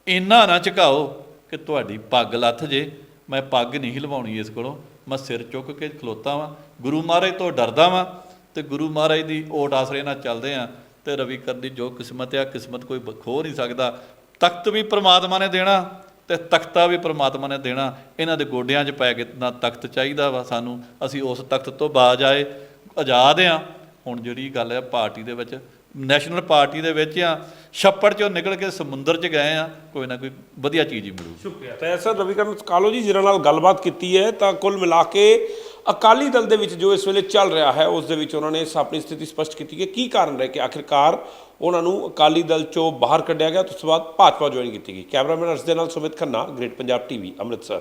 ਇੰਨਾ ਨਾ ਝੁਕਾਓ ਕਿ ਤੁਹਾਡੀ ਪੱਗ ਲੱਥ ਜੇ। ਮੈਂ ਪੱਗ ਨਹੀਂ ਲਵਾਉਣੀ ਇਸ ਕੋਲੋਂ। ਮੈਂ ਸਿਰ ਚੁੱਕ ਕੇ ਖਲੋਤਾ ਵਾਂ। ਗੁਰੂ ਮਹਾਰਾਜ ਤੋਂ ਡਰਦਾ ਵਾਂ ਤੇ ਗੁਰੂ ਮਹਾਰਾਜ ਦੀ ਓਟ ਆਸਰੇ ਨਾਲ ਚੱਲਦੇ ਆ ਤੇ ਰਵੀ ਕਰਨ ਦੀ ਜੋ ਕਿਸਮਤ ਆ, ਕਿਸਮਤ ਕੋਈ ਬ- ਖੋ ਨਹੀਂ ਸਕਦਾ। ਤਖਤ ਵੀ ਪ੍ਰਮਾਤਮਾ ਨੇ ਦੇਣਾ ਤੇ ਤਖਤਾ ਵੀ ਪ੍ਰਮਾਤਮਾ ਨੇ ਦੇਣਾ। ਇਹਨਾਂ ਦੇ ਗੋਡਿਆਂ 'ਚ ਪੈ ਕੇ ਨਾ ਤਖਤ ਚਾਹੀਦਾ ਵਾ ਸਾਨੂੰ। ਅਸੀਂ ਉਸ ਤਖਤ ਤੋਂ ਬਾਜ ਆਏ, ਆਜ਼ਾਦ ਆ। ਹੁਣ ਜਿਹੜੀ ਗੱਲ ਹੈ ਪਾਰਟੀ ਦੇ ਵਿੱਚ ਨੈਸ਼ਨਲ ਪਾਰਟੀ ਦੇ ਵਿੱਚ ਆ ਛੱਪੜ 'ਚੋਂ ਨਿਕਲ ਕੇ ਸਮੁੰਦਰ 'ਚ ਗਏ ਆ, ਕੋਈ ਨਾ ਕੋਈ ਵਧੀਆ ਚੀਜ਼ ਹੀ ਮਿਲੂ। ਸ਼ੁਕਰੀਆ। ਤਾਂ ਐਸਾ ਰਵੀਕਰਨ ਕਾਲੋ ਜੀ ਜਿਹਨਾਂ ਨਾਲ ਗੱਲਬਾਤ ਕੀਤੀ ਹੈ, ਤਾਂ ਕੁੱਲ ਮਿਲਾ ਕੇ ਅਕਾਲੀ ਦਲ ਦੇ ਵਿੱਚ ਜੋ ਇਸ ਵੇਲੇ ਚੱਲ ਰਿਹਾ ਹੈ, ਉਸ ਦੇ ਵਿੱਚ ਉਹਨਾਂ ਨੇ ਆਪਣੀ ਸਥਿਤੀ ਸਪਸ਼ਟ ਕੀਤੀ ਕਿ ਕੀ ਕਾਰਨ ਰਹੇ ਕਿ ਆਖਿਰਕਾਰ ਉਹਨਾਂ ਨੂੰ ਅਕਾਲੀ ਦਲ ਚੋਂ ਬਾਹਰ ਕੱਢਿਆ ਗਿਆ। ਤੇ ਉਸ ਤੋਂ ਬਾਅਦ ਭਾਜਪਾ ਜੁਆਇਨ ਕੀਤੀ ਗਈ। ਕੈਮਰਾਮੈਨ ਅਰਸ਼ ਦੇ ਨਾਲ ਸੁਮਿਤ ਖੰਨਾ ਗ੍ਰੇਟ ਪੰਜਾਬ ਟੀਵੀ ਅੰਮ੍ਰਿਤਸਰ।